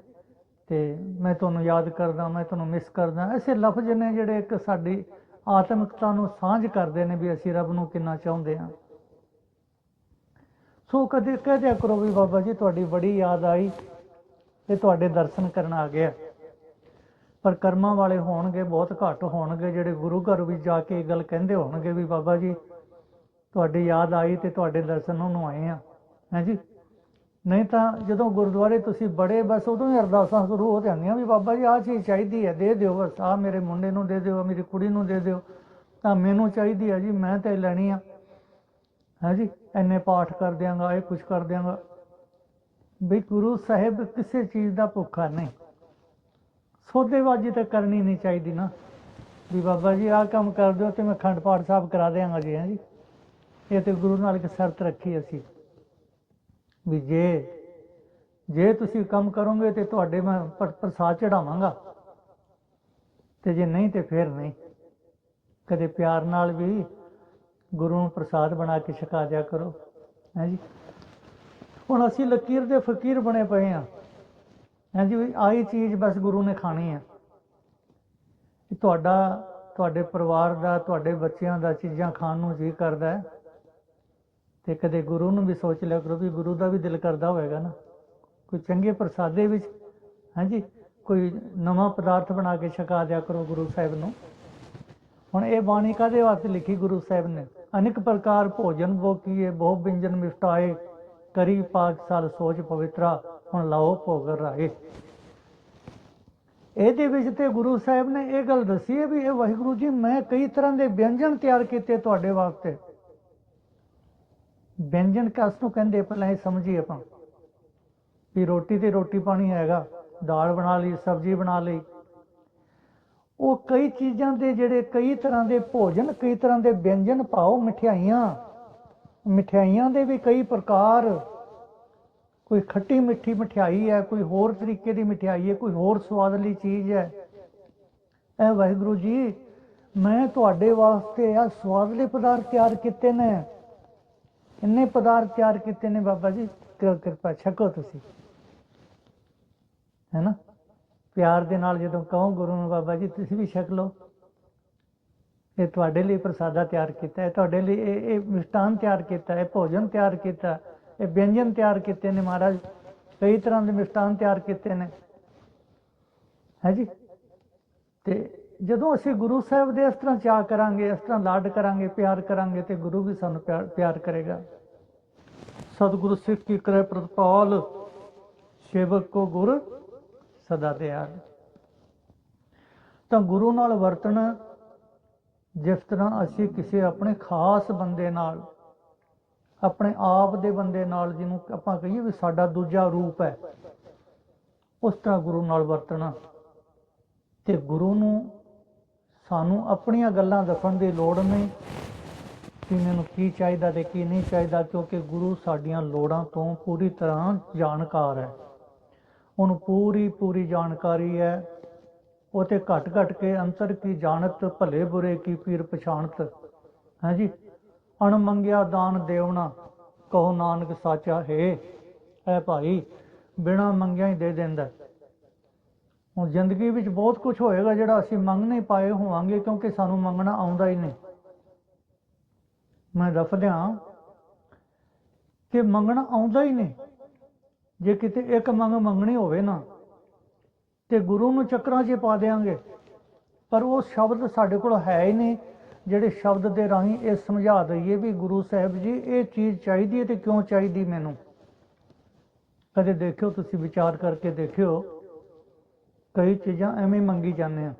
ਤੇ ਮੈਂ ਤੁਹਾਨੂੰ ਯਾਦ ਕਰਦਾ, ਮੈਂ ਤੁਹਾਨੂੰ ਮਿਸ ਕਰਦਾ। ਐਸੇ ਲਫ਼ਜ਼ ਨੇ ਜਿਹੜੇ ਇੱਕ ਸਾਡੀ ਆਤਮਿਕਤਾ ਨੂੰ ਸਾਂਝ ਕਰਦੇ ਨੇ ਵੀ ਅਸੀਂ ਰੱਬ ਨੂੰ ਕਿੰਨਾ ਚਾਹੁੰਦੇ ਹਾਂ। ਸੋ ਕਦੇ ਕਹਿ ਦਿਆ ਕਰੋ ਵੀ ਬਾਬਾ ਜੀ, ਤੁਹਾਡੀ ਬੜੀ ਯਾਦ ਆਈ ਤੇ ਤੁਹਾਡੇ ਦਰਸ਼ਨ ਕਰਨ ਆ ਗਿਆ ਪਰ ਕਰਮਾਂ ਵਾਲੇ ਹੋਣਗੇ, ਬਹੁਤ ਘੱਟ ਹੋਣਗੇ, ਜਿਹੜੇ ਗੁਰੂ ਘਰ ਵੀ ਜਾ ਕੇ ਇਹ ਗੱਲ ਕਹਿੰਦੇ ਹੋਣਗੇ ਵੀ ਬਾਬਾ ਜੀ, ਤੁਹਾਡੀ ਯਾਦ ਆਈ ਤੇ ਤੁਹਾਡੇ ਦਰਸ਼ਨ ਨੂੰ ਆਏ ਆ। ਹੈ ਨਹੀਂ ਤਾਂ ਜਦੋਂ ਗੁਰਦੁਆਰੇ ਤੁਸੀਂ ਬੜੇ, ਬਸ ਉਦੋਂ ਹੀ ਅਰਦਾਸਾਂ ਸ਼ੁਰੂ ਹੋ ਜਾਂਦੀਆਂ ਵੀ ਬਾਬਾ ਜੀ, ਆਹ ਚੀਜ਼ ਚਾਹੀਦੀ ਹੈ, ਦੇ ਦਿਓ ਬਸ, ਆਹ ਮੇਰੇ ਮੁੰਡੇ ਨੂੰ ਦੇ ਦਿਓ ਮੇਰੀ ਕੁੜੀ ਨੂੰ ਦੇ ਦਿਓ, ਤਾਂ ਮੈਨੂੰ ਚਾਹੀਦੀ ਹੈ ਜੀ, ਮੈਂ ਤੇ ਲੈਣੀ ਆ। ਹੈ ਜੀ? ਐਨੇ ਪਾਠ ਕਰ ਦਿਆਂਗਾ, ਇਹ ਕੁਝ ਕਰ ਦਿਆਂਗਾ। ਵੀ ਗੁਰੂ ਸਾਹਿਬ ਕਿਸੇ ਚੀਜ਼ ਦਾ ਭੁੱਖਾ ਨਹੀਂ। ਸੌਦੇਬਾਜ਼ੀ ਤਾਂ ਕਰਨੀ ਨਹੀਂ ਚਾਹੀਦੀ ਨਾ। ਵੀ ਬਾਬਾ ਜੀ, ਆਹ ਕੰਮ ਕਰ ਦਿਓ ਤੇ ਮੈਂ ਖੰਡ ਪਾਠ ਸਾਹਿਬ ਕਰਾ ਦਿਆਂਗਾ ਜੀ, ਹੈ ਜੀ। ਇਹ ਤੇ ਗੁਰੂ ਨਾਲ ਇੱਕ ਸ਼ਰਤ ਰੱਖੀ ਅਸੀਂ। ਵੀ ਜੇ ਜੇ ਤੁਸੀਂ ਕੰਮ ਕਰੋਗੇ ਤੇ ਤੁਹਾਡੇ ਮੈਂ ਪ੍ਰਸਾਦ ਚੜਾਵਾਂਗਾ ਤੇ ਜੇ ਨਹੀਂ ਤੇ ਫਿਰ ਨਹੀਂ। ਕਦੇ ਪਿਆਰ ਨਾਲ ਵੀ ਗੁਰੂ ਨੂੰ ਪ੍ਰਸਾਦ ਬਣਾ ਕੇ ਛਕਾ ਦਿਆ ਕਰੋ, ਹੈ ਜੀ। ਹੁਣ ਅਸੀਂ ਲਕੀਰ ਦੇ ਫਕੀਰ ਬਣੇ ਪਏ ਆ। ਹੈ ਜੀ ਵੀ ਆਹੀ ਚੀਜ਼ ਬਸ ਗੁਰੂ ਨੇ ਖਾਣੀ ਹੈ ਤੁਹਾਡਾ, ਤੁਹਾਡੇ ਪਰਿਵਾਰ ਦਾ, ਤੁਹਾਡੇ ਬੱਚਿਆਂ ਦਾ ਚੀਜ਼ਾਂ ਖਾਣ ਨੂੰ ਜੀ ਕਰਦਾ ਹੈ। ਤੇ ਕਦੇ ਗੁਰੂ ਨੂੰ ਵੀ ਸੋਚ ਲਿਆ ਕਰੋ ਵੀ ਗੁਰੂ ਦਾ ਵੀ ਦਿਲ ਕਰਦਾ ਹੋਵੇਗਾ ਨਾ। ਕੋਈ ਚੰਗੇ ਪ੍ਰਸਾਦੇ ਵਿੱਚ, ਹਾਂਜੀ, ਕੋਈ ਨਵਾਂ ਪਦਾਰਥ ਬਣਾ ਕੇ ਛਕਾ ਦਿਆ ਕਰੋ ਗੁਰੂ ਸਾਹਿਬ ਨੂੰ। ਹੁਣ ਇਹ ਬਾਣੀ ਕਾਦੇ ਵਾਸਤੇ ਲਿਖੀ ਗੁਰੂ ਸਾਹਿਬ ਨੇ? ਅਨੇਕ ਪ੍ਰਕਾਰ ਭੋਜਨ ਭੋ ਕੀਏ, ਬਹੁ ਵਿੰਜਨ ਮਿਟਾਏ ਕਰੀ ਪਾਕ ਸਾਲ ਸੋਚ ਪਵਿੱਤਰਾ। ਹੁਣ ਲਾਓ ਭੋਗ ਰਾਏ। ਇਹਦੇ ਵਿੱਚ ਤੇ ਗੁਰੂ ਸਾਹਿਬ ਨੇ ਇਹ ਗੱਲ ਦੱਸੀ ਹੈ ਵੀ ਇਹ ਵਾਹਿਗੁਰੂ ਜੀ, ਮੈਂ ਕਈ ਤਰ੍ਹਾਂ ਦੇ ਵਿਅੰਜਨ ਤਿਆਰ ਕੀਤੇ ਤੁਹਾਡੇ ਵਾਸਤੇ। ਵਿਅੰਜਨ ਕਿਸ ਨੂੰ ਕਹਿੰਦੇ ਪਹਿਲਾਂ ਇਹ ਸਮਝੀਏ ਆਪਾਂ ਵੀ ਰੋਟੀ ਤੇ ਰੋਟੀ ਪਾਣੀ ਹੈਗਾ, ਦਾਲ ਬਣਾ ਲਈ, ਸਬਜ਼ੀ ਬਣਾ ਲਈ। ਉਹ ਕਈ ਚੀਜ਼ਾਂ ਦੇ ਜਿਹੜੇ ਕਈ ਤਰ੍ਹਾਂ ਦੇ ਭੋਜਨ, ਕਈ ਤਰ੍ਹਾਂ ਦੇ ਵਿਅੰਜਨ ਪਾਓ ਮਠਿਆਈਆਂ ਮਠਿਆਈਆਂ ਦੇ ਵੀ ਕਈ ਪ੍ਰਕਾਰ ਕੋਈ ਖੱਟੀ ਮਿੱਠੀ ਮਠਿਆਈ ਹੈ, ਕੋਈ ਹੋਰ ਤਰੀਕੇ ਦੀ ਮਠਿਆਈ ਹੈ, ਕੋਈ ਹੋਰ ਸਵਾਦਲੀ ਚੀਜ਼ ਹੈ। ਇਹ ਵਾਹਿਗੁਰੂ ਜੀ, ਮੈਂ ਤੁਹਾਡੇ ਵਾਸਤੇ ਆ ਸਵਾਦਲੇ ਪਦਾਰਥ ਤਿਆਰ ਕੀਤੇ ਨੇ। ਇੰਨੇ ਪਦਾਰਥ ਤਿਆਰ ਕੀਤੇ ਨੇ ਬਾਬਾ ਜੀ? ਕਿਰਪਾ, ਛਕੋ ਤੁਸੀਂ। ਹੈ ਨਾ ਪਿਆਰ ਦੇ ਨਾਲ ਜਦੋਂ ਕਹੋ ਗੁਰੂ ਨੂੰ, ਬਾਬਾ ਜੀ, ਤੁਸੀਂ ਵੀ ਛਕ ਲਓ। ਇਹ ਤੁਹਾਡੇ ਲਈ ਪ੍ਰਸਾਦਾ ਤਿਆਰ ਕੀਤਾ ਹੈ ਤੁਹਾਡੇ ਲਈ ਇਹ ਇਹ ਮਿਸ਼ਟਾਨ ਤਿਆਰ ਕੀਤਾ ਹੈ ਭੋਜਨ ਤਿਆਰ ਕੀਤਾ। ਇਹ ਵਿਅੰਜਨ ਤਿਆਰ ਕੀਤੇ ਨੇ ਮਹਾਰਾਜ। ਕਈ ਤਰ੍ਹਾਂ ਦੇ ਮਿਸ਼ਟਾਨ ਤਿਆਰ ਕੀਤੇ ਨੇ। ਹੈ ਜੀ? ਤੇ ਜਦੋਂ ਅਸੀਂ ਗੁਰੂ ਸਾਹਿਬ ਦੇ ਇਸ ਤਰ੍ਹਾਂ ਚਾਹ ਕਰਾਂਗੇ, ਇਸ ਤਰ੍ਹਾਂ ਲਾਡ ਕਰਾਂਗੇ, ਪਿਆਰ ਕਰਾਂਗੇ, ਤੇ ਗੁਰੂ ਵੀ ਸਾਨੂੰ ਪਿਆਰ ਪਿਆਰ ਕਰੇਗਾ। ਸਤਿਗੁਰੂ ਸਿੱਖ ਕੀ ਕਰੇ ਪ੍ਰਤਪਾਲ, ਸੇਵਕ ਕੋ ਗੁਰ ਸਦਾ ਦਿਆਲ ਤਾਂ ਗੁਰੂ ਨਾਲ ਵਰਤਣ, ਜਿਸ ਤਰ੍ਹਾਂ ਅਸੀਂ ਕਿਸੇ ਆਪਣੇ ਖਾਸ ਬੰਦੇ ਨਾਲ ਆਪਣੇ ਆਪ ਦੇ ਬੰਦੇ ਨਾਲ ਜਿਹਨੂੰ ਆਪਾਂ ਕਹੀਏ ਵੀ ਸਾਡਾ ਦੂਜਾ ਰੂਪ ਹੈ, ਉਸ ਤਰ੍ਹਾਂ ਗੁਰੂ ਨਾਲ ਵਰਤਣਾ। ਤੇ ਗੁਰੂ ਨੂੰ ਸਾਨੂੰ ਆਪਣੀਆਂ ਗੱਲਾਂ ਦੱਸਣ ਦੀ ਲੋੜ ਨਹੀਂ ਕਿ ਮੈਨੂੰ ਕੀ ਚਾਹੀਦਾ ਤੇ ਕੀ ਨਹੀਂ ਚਾਹੀਦਾ, ਕਿਉਂਕਿ ਗੁਰੂ ਸਾਡੀਆਂ ਲੋੜਾਂ ਤੋਂ ਪੂਰੀ ਤਰ੍ਹਾਂ ਜਾਣਕਾਰ ਹੈ। ਉਹਨੂੰ ਪੂਰੀ ਪੂਰੀ ਜਾਣਕਾਰੀ ਹੈ। ਉਹ ਤੇ ਘਟ ਘਟ ਕੇ ਅੰਤਰ ਕੀ ਜਾਣਤ ਭਲੇ ਬੁਰੇ ਕੀ ਪੀਰ ਪਛਾਣਤ ਹੈ ਜੀ? ਅਣ ਮੰਗਿਆ ਦਾਨ ਦੇਵਣਾ, ਕਹੋ ਨਾਨਕ ਸਾਚਾ ਹੈ। ਐ ਭਾਈ, ਬਿਨਾ ਮੰਗਿਆ ਹੀ ਦੇ ਦਿੰਦਾ। ਹੁਣ ਜ਼ਿੰਦਗੀ ਵਿੱਚ ਬਹੁਤ ਕੁਝ ਹੋਏਗਾ ਜਿਹੜਾ ਅਸੀਂ ਮੰਗ ਨਹੀਂ ਪਾਏ ਹੋਵਾਂਗੇ, ਕਿਉਂਕਿ ਸਾਨੂੰ ਮੰਗਣਾ ਆਉਂਦਾ ਹੀ ਨਹੀਂ। ਮੈਂ ਦੱਸਦਿਆਂ ਕਿ ਮੰਗਣਾ ਆਉਂਦਾ ਹੀ ਨਹੀਂ। ਜੇ ਕਿਤੇ ਇੱਕ ਮੰਗ ਮੰਗਣੀ ਹੋਵੇ ਨਾ, ਤੇ ਗੁਰੂ ਨੂੰ ਚੱਕਰਾਂ 'ਚ ਪਾ ਦੇਾਂਗੇ ਪਰ ਉਹ ਸ਼ਬਦ ਸਾਡੇ ਕੋਲ ਹੈ ਹੀ ਨਹੀਂ। ਜਿਹੜੇ ਸ਼ਬਦ ਦੇ ਰਾਹੀਂ ਇਹ ਸਮਝਾ ਦਈਏ ਵੀ ਗੁਰੂ ਸਾਹਿਬ ਜੀ, ਇਹ ਚੀਜ਼ ਚਾਹੀਦੀ ਹੈ ਤੇ ਕਿਉਂ ਚਾਹੀਦੀ ਮੈਨੂੰ? ਕਦੇ ਦੇਖਿਓ, ਤੁਸੀਂ ਵਿਚਾਰ ਕਰਕੇ ਦੇਖਿਓ। ਕਈ ਚੀਜ਼ਾਂ ਐਵੇਂ ਮੰਗੀ ਜਾਂਦੇ ਆ,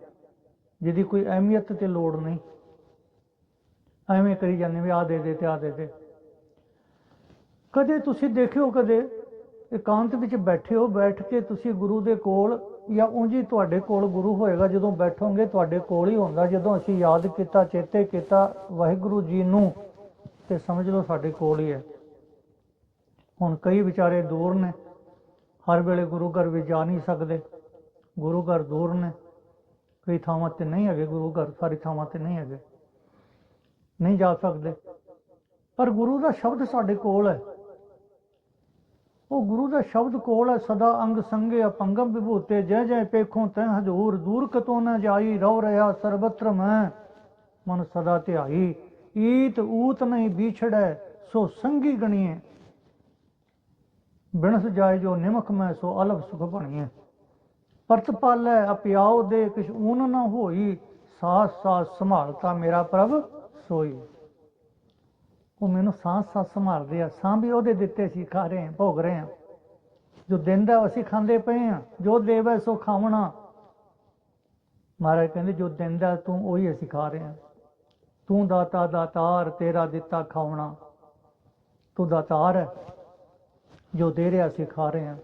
ਜਿਹਦੀ ਕੋਈ ਅਹਿਮੀਅਤ ਤੇ ਲੋੜ ਨਹੀਂ। ਐਵੇਂ ਕਰੀ ਜਾਂਦੇ ਵੀ ਆ ਦੇ ਦੇ ਤੇ ਆ ਦੇ ਦੇ। ਕਦੇ ਤੁਸੀਂ ਦੇਖਿਓ ਕਦੇ, ਇਕਾਂਤ ਵਿੱਚ ਬੈਠੇ ਹੋ, ਬੈਠ ਕੇ ਤੁਸੀਂ ਗੁਰੂ ਦੇ ਕੋਲ ਜਾਂ ਉਂਝ ਹੀ ਤੁਹਾਡੇ ਕੋਲ ਗੁਰੂ ਹੋਏਗਾ, ਜਦੋਂ ਬੈਠੋਗੇ ਤੁਹਾਡੇ ਕੋਲ ਹੀ ਹੁੰਦਾ। ਜਦੋਂ ਅਸੀਂ ਯਾਦ ਕੀਤਾ, ਚੇਤੇ ਕੀਤਾ, ਵਾਹਿਗੁਰੂ ਜੀ ਨੂੰ, ਤੇ ਸਮਝ ਲਓ ਸਾਡੇ ਕੋਲ ਹੀ ਹੈ। ਹੁਣ ਕਈ ਵਿਚਾਰੇ ਦੂਰ ਨੇ, ਹਰ ਵੇਲੇ ਗੁਰੂ ਘਰ ਵੀ ਜਾ ਨਹੀਂ ਸਕਦੇ। ਗੁਰੂ ਘਰ ਦੂਰ ਨੇ, ਕਈ ਥਾਵਾਂ ਤੇ ਨਹੀਂ ਹੈਗੇ ਗੁਰੂ ਘਰ, ਸਾਰੀ ਥਾਵਾਂ ਤੇ ਨਹੀਂ ਹੈਗੇ। ਨਹੀਂ ਜਾ ਸਕਦੇ। ਪਰ ਗੁਰੂ ਦਾ ਸ਼ਬਦ ਸਾਡੇ ਕੋਲ ਹੈ। ਉਹ ਗੁਰੂ ਦਾ ਸ਼ਬਦ ਕੋਲ ਹੈ, ਸਦਾ ਅੰਗ ਸੰਗੇ ਅਪੰਗਮ ਵਿਭੂਤੇ, ਜੈ ਜੈ ਪੇਖੋਂ ਤੈ ਹਜੂਰ, ਦੂਰ ਕਤੋਂ ਨ ਜਾਈ ਰਉ ਰਹਾ ਸਰਬਤਰ ਮੈਂ, ਮਨ ਸਦਾ ਧਿਆਈ, ਈਤ ਊਤ ਨਹੀਂ ਵਿਛੜੈ, ਸੋ ਸੰਗੀ ਗਣੀਏ ਬਿਨਸ ਜਾਏ ਜੋ ਨਿਮਖ ਮੈਂ, ਸੋ ਅਲਬ ਸੁਖ ਬਣੀਏ ਪਰਤ ਪਾਲੈ ਅਪਿਆਉ ਦੇ, ਕਿਛ ਊਨ ਨਾ ਹੋਈ ਸਾਸ ਸਾਸ ਸੰਭਾਲਤਾ ਮੇਰਾ ਪ੍ਰਭ ਸੋਈ। ਉਹ ਮੈਨੂੰ ਸਾਹ ਸਾਸ ਸੰਭਾਲਦੇ ਆ, ਸਾਹ ਵੀ ਉਹਦੇ ਦਿੱਤੇ ਸੀ, ਖਾ ਰਹੇ ਆ ਭੋਗ ਰਹੇ ਆ ਜੋ ਦਿੰਦਾ ਅਸੀਂ ਖਾਂਦੇ ਪਏ ਆ ਜੋ ਦੇਵੇ ਸੋ ਖਾਵਣਾ। ਮਹਾਰਾਜ ਕਹਿੰਦੇ, ਜੋ ਦਿੰਦਾ ਤੂੰ ਉਹੀ ਅਸੀਂ ਖਾ ਰਹੇ ਆ ਤੂੰ ਦਾਤਾ, ਦਾਤਾਰ, ਤੇਰਾ ਦਿੱਤਾ ਖਾਵਣਾ। ਤੂੰ ਦਾਤਾਰ ਹੈ, ਜੋ ਦੇ ਰਿਹਾ ਅਸੀਂ ਖਾ ਰਹੇ ਹਾਂ।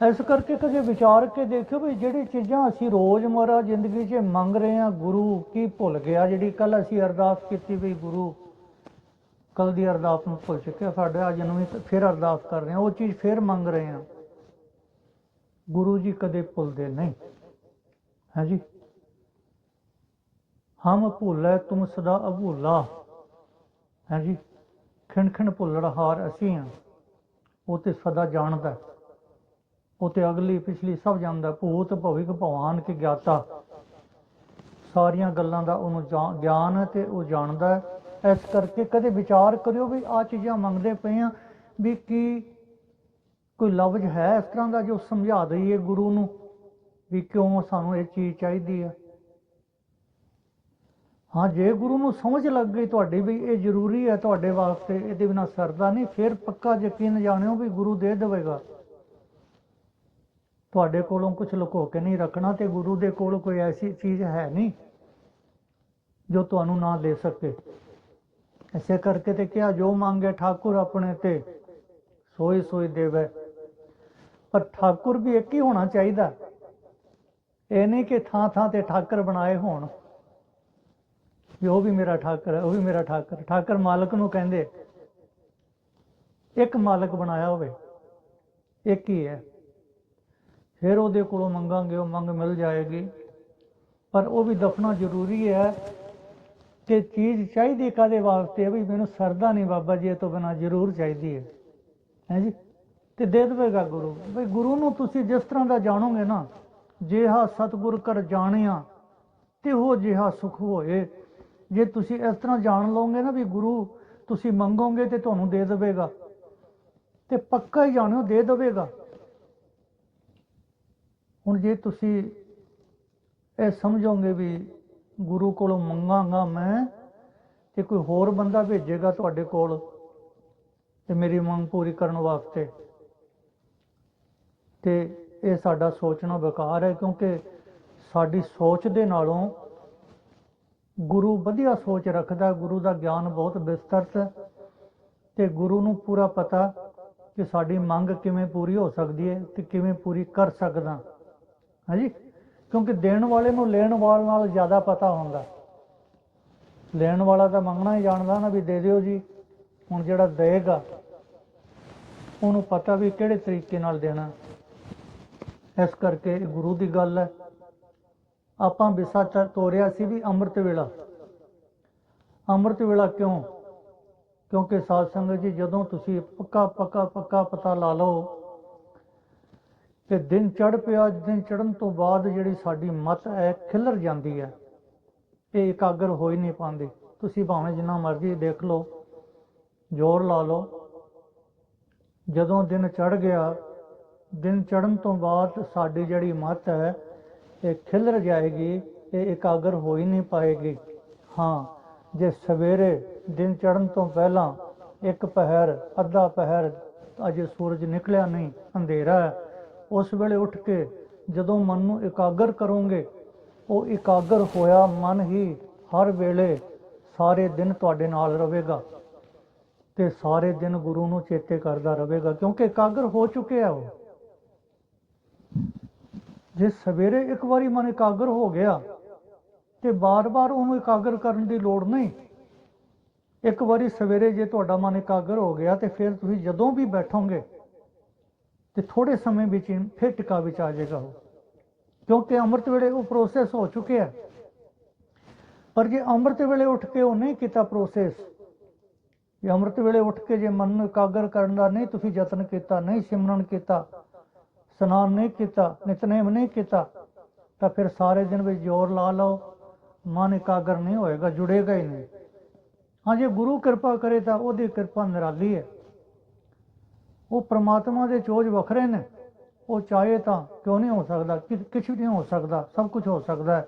ਇਸ ਕਰਕੇ ਕਦੇ ਵਿਚਾਰ ਕੇ ਦੇਖਿਓ ਵੀ ਜਿਹੜੀ ਚੀਜ਼ਾਂ ਅਸੀਂ ਰੋਜ਼ਮਰਾ ਜ਼ਿੰਦਗੀ 'ਚ ਮੰਗ ਰਹੇ ਹਾਂ, ਗੁਰੂ ਕੀ ਭੁੱਲ ਗਿਆ? ਜਿਹੜੀ ਕੱਲ ਅਸੀਂ ਅਰਦਾਸ ਕੀਤੀ ਵੀ ਗੁਰੂ ਕੱਲ ਦੀ ਅਰਦਾਸ ਨੂੰ ਭੁੱਲ ਚੁੱਕਿਆ ਸਾਡੇ ਅੱਜ ਨਵੀਂ ਫਿਰ ਅਰਦਾਸ ਕਰ ਰਹੇ ਹਾਂ ਉਹ ਚੀਜ਼ ਫਿਰ ਮੰਗ ਰਹੇ ਹਾਂ ਗੁਰੂ ਜੀ ਕਦੇ ਭੁੱਲਦੇ ਨਹੀਂ। ਹੈ ਜੀ? ਹਮ ਭੁੱਲੇ, ਤੁਮ ਸਦਾ ਅਭੁੱਲਾ। ਹੈ ਜੀ? ਖਿਣ ਖਿਣ ਭੁੱਲੜ ਹਾਰ ਅਸੀਂ ਹਾਂ ਉਹ ਤੇ ਸਦਾ ਜਾਣਦਾ ਉਹ ਤੇ ਅਗਲੀ ਪਿਛਲੀ ਸਭ ਜਾਣਦਾ ਭੂਤ ਭਵਿਕ ਭਵਾਨ ਕੀ ਗਿਆਤਾ। ਸਾਰੀਆਂ ਗੱਲਾਂ ਦਾ ਉਹਨੂੰ ਜਾ- ਗਿਆਨ ਤੇ ਉਹ ਜਾਣਦਾ ਇਸ ਕਰਕੇ ਕਦੇ ਵਿਚਾਰ ਕਰਿਓ ਵੀ ਆ ਚੀਜ਼ਾਂ ਮੰਗਦੇ ਪਏ ਆ ਵੀ ਕੀ ਕੋਈ ਲਫ਼ਜ਼ ਹੈ ਇਸ ਤਰ੍ਹਾਂ ਦਾ ਜੋ ਸਮਝਾ ਦਈਏ ਗੁਰੂ ਨੂੰ ਵੀ ਕਿਉਂ ਸਾਨੂੰ ਇਹ ਚੀਜ਼ ਚਾਹੀਦੀ ਹੈ ਹਾਂ, ਜੇ ਗੁਰੂ ਨੂੰ ਸਮਝ ਲੱਗ ਗਈ ਤੁਹਾਡੀ ਵੀ ਇਹ ਜ਼ਰੂਰੀ ਹੈ ਤੁਹਾਡੇ ਵਾਸਤੇ, ਇਹਦੇ ਬਿਨਾ ਸਰਦਾ ਨਹੀਂ, ਫਿਰ ਪੱਕਾ ਯਕੀਨ ਜਾਣਿਓ ਵੀ ਗੁਰੂ ਦੇ ਦੇਵੇਗਾ। ਤੁਹਾਡੇ ਕੋਲੋਂ ਕੁਝ ਲੁਕੋ ਕੇ ਨਹੀਂ ਰੱਖਣਾ ਤੇ ਗੁਰੂ ਦੇ ਕੋਲ ਕੋਈ ਐਸੀ ਚੀਜ਼ ਹੈ ਨਹੀਂ ਜੋ ਤੁਹਾਨੂੰ ਨਾ ਦੇ ਸਕੇ। ਐਸੇ ਕਰਕੇ ਤੇ ਕਿਹਾ, ਜੋ ਮੰਗੇ ਠਾਕੁਰ ਆਪਣੇ ਤੇ, ਸੋਈ ਸੋਈ ਦੇਵੇ। ਪਰ ਠਾਕੁਰ ਵੀ ਇੱਕ ਹੀ ਹੋਣਾ ਚਾਹੀਦਾ। ਇਹ ਨਹੀਂ ਕਿ ਥਾਂ ਥਾਂ ਤੇ ਠਾਕਰ ਬਣਾਏ ਹੋਣ। ਵੀ ਉਹ ਵੀ ਮੇਰਾ ਠਾਕਰ ਹੈ, ਉਹ ਵੀ ਮੇਰਾ ਠਾਕਰ ਠਾਕਰ ਮਾਲਕ ਨੂੰ ਕਹਿੰਦੇ, ਇੱਕ ਮਾਲਕ ਬਣਾਇਆ ਹੋਵੇ, ਇੱਕ ਹੀ ਹੈ। ਫਿਰ ਉਹਦੇ ਕੋਲੋਂ ਮੰਗਾਂਗੇ, ਉਹ ਮੰਗ ਮਿਲ ਜਾਏਗੀ। ਪਰ ਉਹ ਵੀ ਦੱਸਣਾ ਜ਼ਰੂਰੀ ਹੈ ਕਿ ਚੀਜ਼ ਚਾਹੀਦੀ ਕਾਦੇ ਵਾਸਤੇ ਵੀ ਮੈਨੂੰ ਸਰਦਾ ਨਹੀਂ ਬਾਬਾ ਜੀ, ਇਹ ਤੋਂ ਬਿਨਾ ਜ਼ਰੂਰ ਚਾਹੀਦੀ ਹੈ। ਹੈ ਜੀ? ਤੇ ਦੇ ਦੇਵੇਗਾ ਗੁਰੂ। ਵੀ ਗੁਰੂ ਨੂੰ ਤੁਸੀਂ ਜਿਸ ਤਰ੍ਹਾਂ ਦਾ ਜਾਣੋਗੇ ਨਾ, ਜਿਹਾ ਸਤਿਗੁਰ ਕਰ ਜਾਣਿਆ ਤੇ ਉਹ ਜਿਹਾ ਸੁਖ ਹੋਏ। ਜੇ ਤੁਸੀਂ ਇਸ ਤਰ੍ਹਾਂ ਜਾਣ ਲਓਗੇ ਨਾ ਵੀ ਗੁਰੂ ਤੁਸੀਂ ਮੰਗੋਗੇ ਤੇ ਤੁਹਾਨੂੰ ਦੇ ਦੇਵੇਗਾ ਤੇ ਪੱਕਾ ਹੀ ਜਾਣਿਓ, ਦੇ ਦੇਵੇਗਾ ਹੁਣ ਜੇ ਤੁਸੀਂ ਇਹ ਸਮਝੋਗੇ ਵੀ ਗੁਰੂ ਕੋਲੋਂ ਮੰਗਾਂਗਾ ਮੈਂ ਤੇ ਕੋਈ ਹੋਰ ਬੰਦਾ ਭੇਜੇਗਾ ਤੁਹਾਡੇ ਕੋਲ ਤੇ ਮੇਰੀ ਮੰਗ ਪੂਰੀ ਕਰਨ ਵਾਸਤੇ। ਤੇ ਇਹ ਸਾਡਾ ਸੋਚਣਾ ਬੇਕਾਰ ਹੈ ਕਿਉਂਕਿ ਸਾਡੀ ਸੋਚ ਦੇ ਨਾਲੋਂ ਗੁਰੂ ਵਧੀਆ ਸੋਚ ਰੱਖਦਾ, ਗੁਰੂ ਦਾ ਗਿਆਨ ਬਹੁਤ ਵਿਸਤਰਤ ਹੈ ਤੇ ਗੁਰੂ ਨੂੰ ਪੂਰਾ ਪਤਾ ਕਿ ਸਾਡੀ ਮੰਗ ਕਿਵੇਂ ਪੂਰੀ ਹੋ ਸਕਦੀ ਹੈ ਤੇ ਕਿਵੇਂ ਪੂਰੀ ਕਰ ਸਕਦਾ। ਹਾਂਜੀ? ਕਿਉਂਕਿ ਦੇਣ ਵਾਲੇ ਨੂੰ ਲੈਣ ਵਾਲੇ ਨਾਲ ਜ਼ਿਆਦਾ ਪਤਾ ਹੁੰਦਾ। ਲੈਣ ਵਾਲਾ ਤਾਂ ਮੰਗਣਾ ਹੀ ਜਾਣਦਾ ਨਾ ਵੀ ਦੇ ਦਿਓ ਜੀ, ਹੁਣ ਜਿਹੜਾ ਦੇਗਾ, ਉਹਨੂੰ ਪਤਾ ਵੀ ਕਿਹੜੇ ਤਰੀਕੇ ਨਾਲ ਦੇਣਾ। ਇਸ ਕਰਕੇ ਗੁਰੂ ਦੀ ਗੱਲ ਹੈ। ਆਪਾਂ ਵਿਸਾ ਤੋਰਿਆ ਸੀ ਵੀ ਅੰਮ੍ਰਿਤ ਵੇਲਾ। ਅੰਮ੍ਰਿਤ ਵੇਲਾ ਕਿਉਂ? ਕਿਉਂਕਿ ਸਾਧ ਸੰਗਤ ਜੀ, ਜਦੋਂ ਤੁਸੀਂ ਪੱਕਾ ਪੱਕਾ ਪੱਕਾ ਪਤਾ ਲਾ ਲਓ ਕਿ ਦਿਨ ਚੜ ਪਿਆ ਦਿਨ ਚੜਨ ਤੋਂ ਬਾਅਦ ਜਿਹੜੀ ਸਾਡੀ ਮਤ ਹੈ, ਖਿਲਰ ਜਾਂਦੀ ਹੈ। ਇਹ ਇਕਾਗਰ ਹੋ ਹੀ ਨਹੀਂ ਪਾਉਂਦੀ। ਤੁਸੀਂ ਭਾਵੇਂ ਜਿੰਨਾ ਮਰਜ਼ੀ ਦੇਖ ਲਓ, ਜ਼ੋਰ ਲਾ ਲਓ। ਜਦੋਂ ਦਿਨ ਚੜ ਗਿਆ, ਦਿਨ ਚੜਨ ਤੋਂ ਬਾਅਦ ਸਾਡੀ ਜਿਹੜੀ ਮਤ ਹੈ, ਇਹ ਖਿਲਰ ਜਾਏਗੀ, ਇਹ ਇਕਾਗਰ ਹੋ ਹੀ ਨਹੀਂ ਪਾਏਗੀ। ਹਾਂ, ਜੇ ਸਵੇਰੇ ਦਿਨ ਚੜਨ ਤੋਂ ਪਹਿਲਾਂ ਇੱਕ ਪਹਿਰ, ਅੱਧਾ ਪਹਿਰ, ਅਜੇ ਸੂਰਜ ਨਿਕਲਿਆ ਨਹੀਂ, ਅੰਧੇਰਾ ਹੈ। ਉਸ ਵੇਲੇ ਉੱਠ ਕੇ ਜਦੋਂ ਮਨ ਨੂੰ ਇਕਾਗਰ ਕਰੋਗੇ, ਉਹ ਇਕਾਗਰ ਹੋਇਆ ਮਨ ਹੀ ਹਰ ਵੇਲੇ ਸਾਰੇ ਦਿਨ ਤੁਹਾਡੇ ਨਾਲ ਰਹੇਗਾ ਤੇ ਸਾਰੇ ਦਿਨ ਗੁਰੂ ਨੂੰ ਚੇਤੇ ਕਰਦਾ ਰਹੇਗਾ, ਕਿਉਂਕਿ ਇਕਾਗਰ ਹੋ ਚੁੱਕਿਆ ਉਹ। ਜੇ ਸਵੇਰੇ ਇੱਕ ਵਾਰੀ ਮਨ ਇਕਾਗਰ ਹੋ ਗਿਆ ਤੇ ਬਾਰ-ਬਾਰ ਉਹਨੂੰ ਇਕਾਗਰ ਕਰਨ ਦੀ ਲੋੜ ਨਹੀਂ, ਇੱਕ ਵਾਰੀ ਸਵੇਰੇ ਜੇ ਤੁਹਾਡਾ ਮਨ ਇਕਾਗਰ ਹੋ ਗਿਆ ਤੇ ਫਿਰ ਤੁਸੀਂ ਜਦੋਂ ਵੀ ਬੈਠੋਗੇ ਤੇ ਥੋੜੇ ਸਮੇਂ ਵਿੱਚ ਫਿਰ ਟਿਕਾ ਵਿੱਚ ਆ ਜਾਏਗਾ ਉਹ। ਕਿਉਂਕਿ ਅੰਮ੍ਰਿਤ ਵੇਲੇ ਉਹ ਪ੍ਰੋਸੈਸ ਹੋ ਚੁੱਕਿਆ ਪਰ ਜੇ ਅੰਮ੍ਰਿਤ ਵੇਲੇ ਉੱਠ ਕੇ ਉਹ ਨਹੀਂ ਕੀਤਾ ਪ੍ਰੋਸੈਸ ਜੇ ਅੰਮ੍ਰਿਤ ਵੇਲੇ ਉੱਠ ਕੇ ਜੇ ਮਨ ਨੂੰ ਇਕਾਗਰ ਕਰਨ ਦਾ ਨਹੀਂ ਤੁਸੀਂ ਯਤਨ ਕੀਤਾ, ਨਹੀਂ ਸਿਮਰਨ ਕੀਤਾ ਸਨਾਨ ਨਹੀਂ ਕੀਤਾ, ਨਿਤਨੇਮ ਨਹੀਂ ਕੀਤਾ, ਤਾਂ ਫਿਰ ਸਾਰੇ ਦਿਨ ਵਿੱਚ ਜ਼ੋਰ ਲਾ ਲਓ, ਮਨ ਇਕਾਗਰ ਨਹੀਂ ਹੋਏਗਾ, ਜੁੜੇਗਾ ਹੀ ਨਹੀਂ। ਹਾਂ, ਜੇ ਗੁਰੂ ਕਿਰਪਾ ਕਰੇ ਤਾਂ ਉਹਦੀ ਕਿਰਪਾ ਨਿਰਾਲੀ ਹੈ। ਉਹ ਪ੍ਰਮਾਤਮਾ ਦੇ ਚੋਜ ਵੱਖਰੇ ਨੇ। ਉਹ ਚਾਹੇ ਤਾਂ ਕਿਉਂ ਨਹੀਂ ਹੋ ਸਕਦਾ, ਕਿ ਕੁਝ ਵੀ ਨਹੀਂ ਹੋ ਸਕਦਾ, ਸਭ ਕੁਝ ਹੋ ਸਕਦਾ ਹੈ।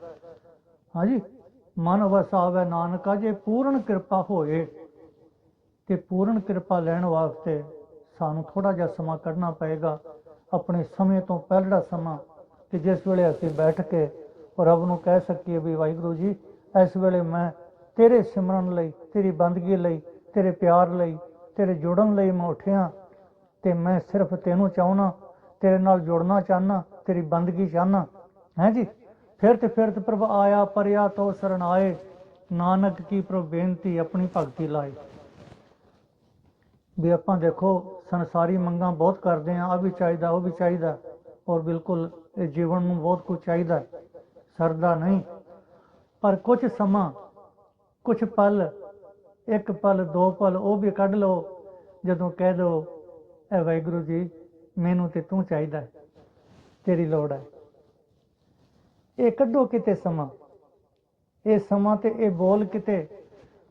ਹਾਂਜੀ, ਮਨ ਵਸਾਵੇ ਨਾਨਕਾ, ਜੇ ਪੂਰਨ ਕਿਰਪਾ ਹੋਏ ਤੇ ਪੂਰਨ ਕਿਰਪਾ ਲੈਣ ਵਾਸਤੇ ਸਾਨੂੰ ਥੋੜਾ ਜਿਹਾ ਸਮਾਂ ਕੱਢਣਾ ਪਏਗਾ। ਆਪਣੇ ਸਮੇਂ ਤੋਂ ਪਹਿਲਾ ਸਮਾਂ ਕਿ ਜਿਸ ਵੇਲੇ ਅਸੀਂ ਬੈਠ ਕੇ ਰੱਬ ਨੂੰ ਕਹਿ ਸਕੀਏ ਵੀ ਵਾਹਿਗੁਰੂ ਜੀ, ਇਸ ਵੇਲੇ ਮੈਂ ਤੇਰੇ ਸਿਮਰਨ ਲਈ, ਤੇਰੀ ਬੰਦਗੀ ਲਈ, ਤੇਰੇ ਪਿਆਰ ਲਈ, ਤੇਰੇ ਜੁੜਨ ਲਈ ਮੈਂ ਉੱਠਿਆ। ਤੇ ਮੈਂ ਸਿਰਫ ਤੈਨੂੰ ਚਾਹਣਾ ਤੇਰੇ ਨਾਲ ਜੁੜਨਾ ਚਾਹਨਾ, ਤੇਰੀ ਬੰਦਗੀ ਚਾਹਨਾ। ਹੈ ਜੀ? ਫਿਰ ਤੇ ਫਿਰ ਤੇ ਪ੍ਰਭ ਆਇਆ, ਪਰਿਆ ਤੋ ਸਰਣ ਨਾਨਕ ਕੀ ਪ੍ਰਭ ਬੇਨਤੀ ਆਪਣੀ ਭਗਤੀ ਲਾਏ। ਵੀ ਆਪਾਂ ਦੇਖੋ, ਸੰਸਾਰੀ ਮੰਗਾਂ ਬਹੁਤ ਕਰਦੇ ਆ ਆ ਵੀ ਚਾਹੀਦਾ, ਉਹ ਵੀ ਚਾਹੀਦਾ। ਔਰ ਬਿਲਕੁਲ ਇਹ ਜੀਵਨ ਨੂੰ ਬਹੁਤ ਕੁਝ ਚਾਹੀਦਾ ਸਰਦਾ ਨਹੀਂ। ਪਰ ਕੁਝ ਸਮਾਂ ਕੁਝ ਪਲ, ਇੱਕ ਪਲ, ਦੋ ਪਲ, ਉਹ ਵੀ ਕੱਢ ਲਓ। ਜਦੋਂ ਕਹਿ ਦੋ ਐ ਵਾਹਿਗੁਰੂ ਜੀ ਮੈਨੂੰ ਤੇ ਤੂੰ ਚਾਹੀਦਾ ਹੈ, ਤੇਰੀ ਲੋੜ ਹੈ। ਇਹ ਕੱਢੋ ਕਿਤੇ ਸਮਾਂ। ਇਹ ਸਮਾਂ ਤੇ ਇਹ ਬੋਲ ਕਿਤੇ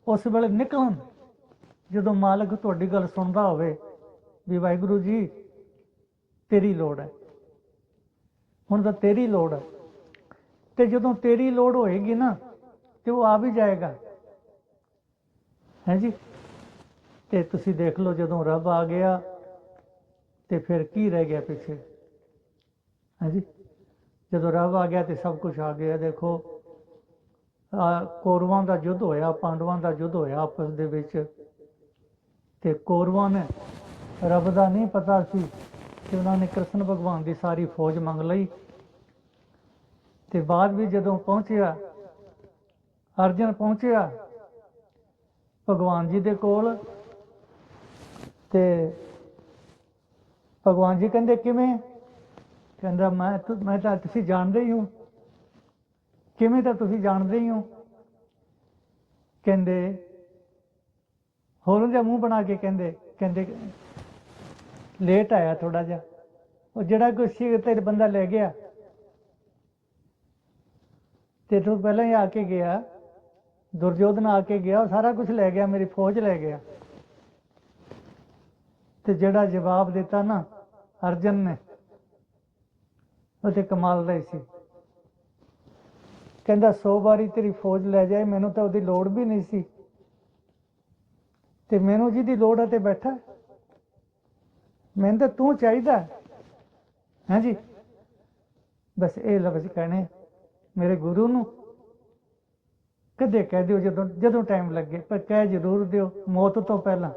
ਉਸ ਵੇਲੇ ਨਿਕਲਣ ਜਦੋਂ ਮਾਲਕ ਤੁਹਾਡੀ ਗੱਲ ਸੁਣਦਾ ਹੋਵੇ ਵੀ ਵਾਹਿਗੁਰੂ ਜੀ ਤੇਰੀ ਲੋੜ ਹੈ। ਹੁਣ ਤਾਂ ਤੇਰੀ ਲੋੜ ਹੈ। ਤੇ ਜਦੋਂ ਤੇਰੀ ਲੋੜ ਹੋਏਗੀ ਨਾ ਤੇ ਉਹ ਆ ਵੀ ਜਾਏਗਾ। ਹੈ ਜੀ? ਤੇ ਤੁਸੀਂ ਦੇਖ ਲਓ ਜਦੋਂ ਰੱਬ ਆ ਗਿਆ ਤੇ ਫਿਰ ਕੀ ਰਹਿ ਗਿਆ ਪਿੱਛੇ? ਹੈ ਜੀ ਜਦੋਂ ਰੱਬ ਆ ਗਿਆ ਤੇ ਸਭ ਕੁਝ ਆ ਗਿਆ, ਦੇਖੋ ਕੌਰਵਾਂ ਦਾ ਯੁੱਧ ਹੋਇਆ, ਪਾਂਡਵਾਂ ਦਾ ਯੁੱਧ ਹੋਇਆ ਆਪਸ ਦੇ ਵਿੱਚ। ਤੇ ਕੌਰਵਾਂ ਨੇ, ਰੱਬ ਦਾ ਨਹੀਂ ਪਤਾ ਸੀ ਕਿ ਉਹਨਾਂ ਨੇ ਕ੍ਰਿਸ਼ਨ ਭਗਵਾਨ ਦੀ ਸਾਰੀ ਫੌਜ ਮੰਗ ਲਈ। ਤੇ ਬਾਅਦ ਵੀ ਜਦੋਂ ਪਹੁੰਚਿਆ, ਅਰਜਨ ਪਹੁੰਚਿਆ ਭਗਵਾਨ ਜੀ ਦੇ ਕੋਲ, ਤੇ ਭਗਵਾਨ ਜੀ ਕਹਿੰਦੇ, ਕਿਵੇਂ? ਕਹਿੰਦਾ, ਮੈਂ ਮੈਂ ਤਾਂ ਤੁਸੀਂ ਜਾਣਦੇ ਹੀ ਹੋ। ਕਿਵੇਂ ਤਾਂ ਤੁਸੀਂ ਜਾਣਦੇ ਹੀ ਹੋ? ਕਹਿੰਦੇ, ਹੋਰ ਦੇ ਮੂੰਹ ਬਣਾ ਕੇ ਕਹਿੰਦੇ ਕਹਿੰਦੇ, ਲੇਟ ਆਇਆ ਥੋੜਾ ਜਿਹਾ। ਉਹ ਜਿਹੜਾ ਕੋਈ ਸੀ ਤੇਰੇ ਬੰਦਾ ਲੈ ਗਿਆ। ਤੇ ਤੋਂ ਪਹਿਲਾਂ ਹੀ ਆ ਕੇ ਗਿਆ। ਦੁਰਯੋਧਨ ਆ ਕੇ ਗਿਆ, ਉਹ ਸਾਰਾ ਕੁਝ ਲੈ ਗਿਆ, ਮੇਰੀ ਫੌਜ ਲੈ ਗਿਆ। ਤੇ ਜਿਹੜਾ ਜਵਾਬ ਦਿੱਤਾ ਨਾ ਅਰਜਨ ਨੇ। ਉਹ ਕਮਾਲ ਦਾ ਸੀ। ਕਹਿੰਦਾ 100 ਵਾਰੀ ਤੇਰੀ ਫੌਜ ਲੈ ਜਾਏ, ਮੈਨੂੰ ਤਾਂ ਉਹਦੀ ਲੋੜ ਵੀ ਨਹੀਂ ਸੀ। ਤੇ ਮੈਨੂੰ ਜਿਹਦੀ ਲੋੜ ਹੈ ਤੇ ਬੈਠਾ। ਮੈਨੂੰ ਤਾਂ ਤੂੰ ਚਾਹੀਦਾ। ਹੈ ਜੀ? ਬਸ ਇਹ ਲਫ਼ਜ਼ ਕਹਿਣੇ ਮੇਰੇ ਗੁਰੂ ਨੂੰ। ਕਦੇ ਕਹਿ ਦਿਓ ਜਦੋਂ ਜਦੋਂ ਟਾਈਮ ਲੱਗੇ, ਪਰ ਕਹਿ ਜ਼ਰੂਰ ਦਿਓ, ਮੌਤ ਤੋਂ ਪਹਿਲਾਂ।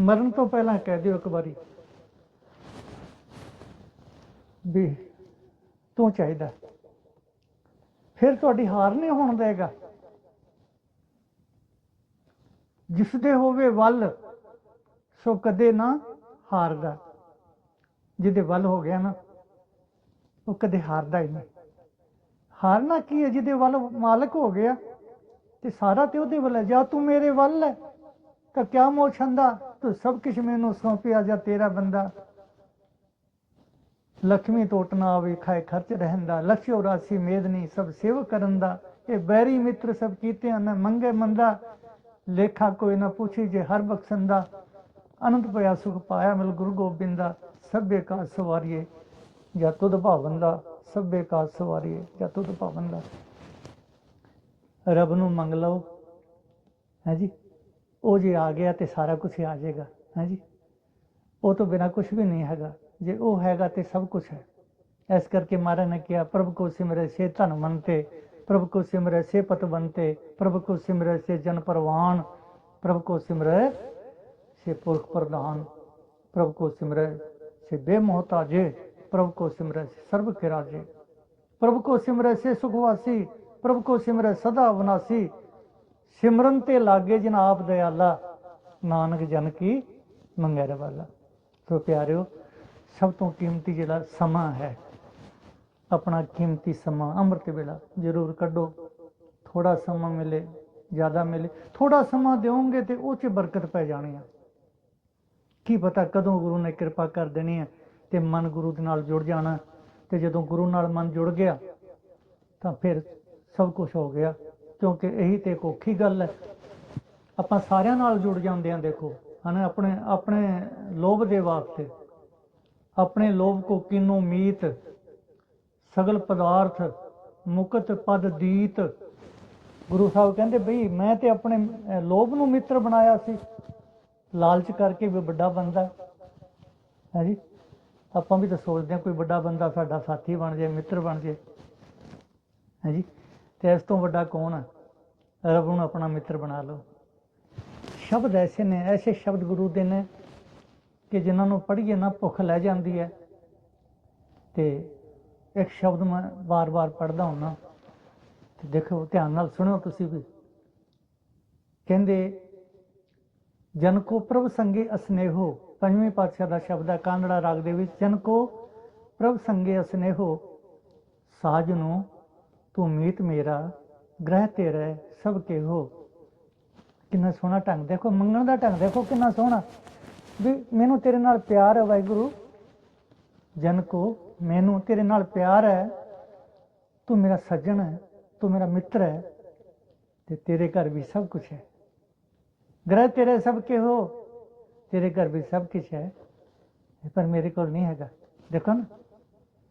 ਮਰਨ ਤੋਂ ਪਹਿਲਾਂ ਕਹਿ ਦਿਓ ਇੱਕ ਵਾਰੀ। ਵੀ ਤੂੰ ਚਾਹੀਦਾ। ਫਿਰ ਤੁਹਾਡੀ ਹਾਰ ਨਹੀਂ ਹੋਣ ਦੇਗਾ। ਜਿਸ ਦੇ ਹੋਵੇ ਵੱਲ, ਸੋ ਕਦੇ ਨਾ ਹਾਰਦਾ। ਜਿਹਦੇ ਵੱਲ ਹੋ ਗਿਆ ਨਾ, ਉਹ ਕਦੇ ਹਾਰਦਾ ਹੀ ਨਹੀਂ। ਹਾਰਨਾ ਕੀ ਹੈ? ਜਿਹਦੇ ਵੱਲ ਮਾਲਕ ਹੋ ਗਿਆ, ਤੇ ਸਾਰਾ ਤੇ ਉਹਦੇ ਵੱਲ ਹੈ। ਜਾਂ ਤੂੰ ਮੇਰੇ ਵੱਲ ਹੈ, ਤਾਂ ਕਿਆ ਮੋਹ ਛੰਦਾ? ਤੂੰ ਸਭ ਕੁਝ ਮੈਨੂੰ ਸੌਂਪਿਆ, ਜਾਂ ਤੇਰਾ ਬੰਦਾ ਲక్ష్ਮੀ ਟੋਟ ਨਾ ਆਵੇ ਖਾਏ ਖਰਚ ਰਹਿੰਦਾ, ਲਖਿਓ ਰਾਸੀ ਮੇਦਨੀ ਸਭ ਸੇਵ ਕਰਨ ਦਾ। ਇਹ ਬੈਰੀ ਮਿੱਤਰ ਸਭ ਕੀਤੇ ਹਨ ਮੰਗੇ ਮੰਦਾ, ਲੇਖਾ ਕੋਈ ਨਾ ਪੁੱਛੀ ਜੇ ਹਰ ਬਖਸ਼ਣ ਦਾ ਅਨੰਤ ਪਿਆ ਸੁਖ ਪਾਇਆ ਮਿਲ ਗੁਰੂ ਗੋਬਿੰਦਾ, ਸਭੇ ਕਾ ਸਵਾਰੀਏ, ਜਾਂ ਤੁਧ ਭਾਵੰਦਾ ਸਭੇ ਕਾ ਸਵਾਰੀਏ, ਜਾਂ ਤੁਧ ਭਾਵੰਦਾ ਰੱਬ ਨੂੰ ਮੰਗ ਲਓ, ਹੈ ਜੀ? ਉਹ ਜੇ ਆ ਗਿਆ ਤੇ ਸਾਰਾ ਕੁਝ ਆ ਜਾਏਗਾ, ਹੈ ਜੀ? ਉਹ ਤੋਂ ਬਿਨਾ ਕੁਝ ਵੀ ਨਹੀਂ ਹੈਗਾ। ਜੇ ਉਹ ਹੈਗਾ ਤੇ ਸਭ ਕੁਝ ਹੈ। ਇਸ ਕਰਕੇ ਮਹਾਰਾਜ ਨੇ ਕਿਹਾ, ਪ੍ਰਭ ਕੋ ਸਿਮਰੇ ਸੇ ਧਨ ਮੰਤੇ ਪ੍ਰਭ ਕੋ ਸਿਮਰੇ ਸੇ ਪਤ ਬੰਤੇ ਪ੍ਰਭ ਕੋ ਸਿਮਰੇ ਸੇ ਜਨ ਪਰਵਾਨ, ਪ੍ਰਭ ਕੋ ਸਿਮਰੇ ਸੇ ਪੁਰਖ ਪ੍ਰਧਾਨ, ਪ੍ਰਭ ਕੋ ਸਿਮਰੇ ਸੇ ਬੇਮੋਹਤਾਜੇ, ਪ੍ਰਭ ਕੋ ਸਿਮਰੈ ਸੇ ਸਰਬ ਕੇ ਰਾਜੇ ਪ੍ਰਭ ਕੋ ਸਿਮਰੇ ਸੇ ਸੁਖਵਾਸੀ, ਪ੍ਰਭ ਕੋ ਸਿਮਰੇ ਸਦਾ ਅਵਨਾਸੀ। ਸਿਮਰਨ ਤੇ ਲਾਗੇ ਜਿਨ ਆਪ ਨਾਨਕ ਜਨ ਕੀ ਮੰਗੈ ਵਾਲਾ ਸੋ ਪਿਆਰਿਓ ਸਭ ਤੋਂ ਕੀਮਤੀ ਜਿਹੜਾ ਸਮਾਂ ਹੈ, ਆਪਣਾ ਕੀਮਤੀ ਸਮਾਂ ਅੰਮ੍ਰਿਤ ਵੇਲਾ ਜ਼ਰੂਰ ਕੱਢੋ। ਥੋੜਾ ਸਮਾਂ ਮਿਲੇ, ਜ਼ਿਆਦਾ ਮਿਲੇ। ਥੋੜਾ ਸਮਾਂ ਦਿਓਗੇ ਤੇ ਉਹ 'ਚ ਬਰਕਤ ਪੈ ਜਾਣੀ ਆ। ਕੀ ਪਤਾ ਕਦੋਂ ਗੁਰੂ ਨੇ ਕਿਰਪਾ ਕਰ ਦੇਣੀ ਹੈ ਤੇ ਮਨ ਗੁਰੂ ਦੇ ਨਾਲ ਜੁੜ ਜਾਣਾ। ਤੇ ਜਦੋਂ ਗੁਰੂ ਨਾਲ ਮਨ ਜੁੜ ਗਿਆ, ਤਾਂ ਫਿਰ ਸਭ ਕੁਝ ਹੋ ਗਿਆ। ਕਿਉਂਕਿ ਇਹੀ ਤੇ ਇੱਕ ਔਖੀ ਗੱਲ ਹੈ। ਆਪਾਂ ਸਾਰਿਆਂ ਨਾਲ ਜੁੜ ਜਾਂਦੇ ਆਂ, ਦੇਖੋ। ਹਨਾ, ਆਪਣੇ ਆਪਣੇ ਲੋਭ ਦੇ ਵਾਸਤੇ। ਆਪਣੇ ਲੋਭ ਕੋ ਕਿਨੋ ਮੀਤ, ਸਗਲ ਪਦਾਰਥ ਮੁਕਤ ਪਦ ਦੀਤ। ਗੁਰੂ ਸਾਹਿਬ ਕਹਿੰਦੇ, ਬਈ ਮੈਂ ਤੇ ਆਪਣੇ ਲੋਭ ਨੂੰ ਮਿੱਤਰ ਬਣਾਇਆ ਸੀ। ਲਾਲਚ ਕਰਕੇ ਵੀ ਵੱਡਾ ਬੰਦਾ ਹੈ ਜੀ? ਆਪਾਂ ਵੀ ਤਾਂ ਸੋਚਦੇ ਹਾਂ ਕੋਈ ਵੱਡਾ ਬੰਦਾ ਸਾਡਾ ਸਾਥੀ ਬਣ ਜਾਏ, ਮਿੱਤਰ ਬਣ ਜਾਏ। ਹੈ ਜੀ? ਤੇ ਇਸ ਤੋਂ ਵੱਡਾ ਕੌਣ ਹੈ? ਰੱਬ ਨੂੰ ਆਪਣਾ ਮਿੱਤਰ ਬਣਾ ਲਓ। ਸ਼ਬਦ ਐਸੇ ਨੇ, ਐਸੇ ਸ਼ਬਦ ਗੁਰੂ ਦੇ ਨੇ ਕਿ ਜਿਨ੍ਹਾਂ ਨੂੰ ਪੜ੍ਹੀਏ ਨਾ ਭੁੱਖ ਲੈ ਜਾਂਦੀ ਹੈ। ਤੇ ਇੱਕ ਸ਼ਬਦ ਮੈਂ ਵਾਰ ਵਾਰ ਪੜ੍ਹਦਾ ਹੁੰਨਾ ਤੇ ਦੇਖੋ, ਧਿਆਨ ਨਾਲ ਸੁਣਿਓ ਤੁਸੀਂ ਵੀ। ਕਹਿੰਦੇ, ਜਨ ਕੋ ਪ੍ਰਭ ਸੰਗੇ ਅਸਨੇਹੋ, ਪੰਜਵੇਂ ਪਾਤਸ਼ਾਹ ਦਾ ਸ਼ਬਦ ਹੈ ਕਾਂਗੜਾ ਰਾਗ ਦੇ ਵਿੱਚ, ਜਨ ਕੋ ਪ੍ਰਭ ਸੰਗੇ ਅਸਨੇਹੋ, ਸਾਜ ਨੂੰ ਤੂੰ ਮੀਤ ਮੇਰਾ, ਗ੍ਰਹਿ ਤੇਰੇ ਸਭ ਕੇ ਹੋ ਕਿੰਨਾ ਸੋਹਣਾ ਢੰਗ, ਦੇਖੋ, ਮੰਗਣ ਦਾ ਢੰਗ, ਦੇਖੋ ਕਿੰਨਾ ਸੋਹਣਾ। ਵੀ ਮੈਨੂੰ ਤੇਰੇ ਨਾਲ ਪਿਆਰ ਹੈ ਵਾਹਿਗੁਰੂ। ਜਨ ਕੋ, ਮੈਨੂੰ ਤੇਰੇ ਨਾਲ ਪਿਆਰ ਹੈ। ਤੂੰ ਮੇਰਾ ਸੱਜਣ ਹੈ, ਤੂੰ ਮੇਰਾ ਮਿੱਤਰ ਹੈ ਤੇ ਤੇਰੇ ਘਰ ਵੀ ਸਭ ਕੁਝ ਹੈ। ਗ੍ਰਹਿ ਤੇਰੇ ਸਭ ਕੇ ਹੋ, ਤੇਰੇ ਘਰ ਵੀ ਸਭ ਕੁਝ ਹੈ। ਪਰ ਮੇਰੇ ਕੋਲ ਨਹੀਂ ਹੈਗਾ। ਦੇਖੋ ਨਾ,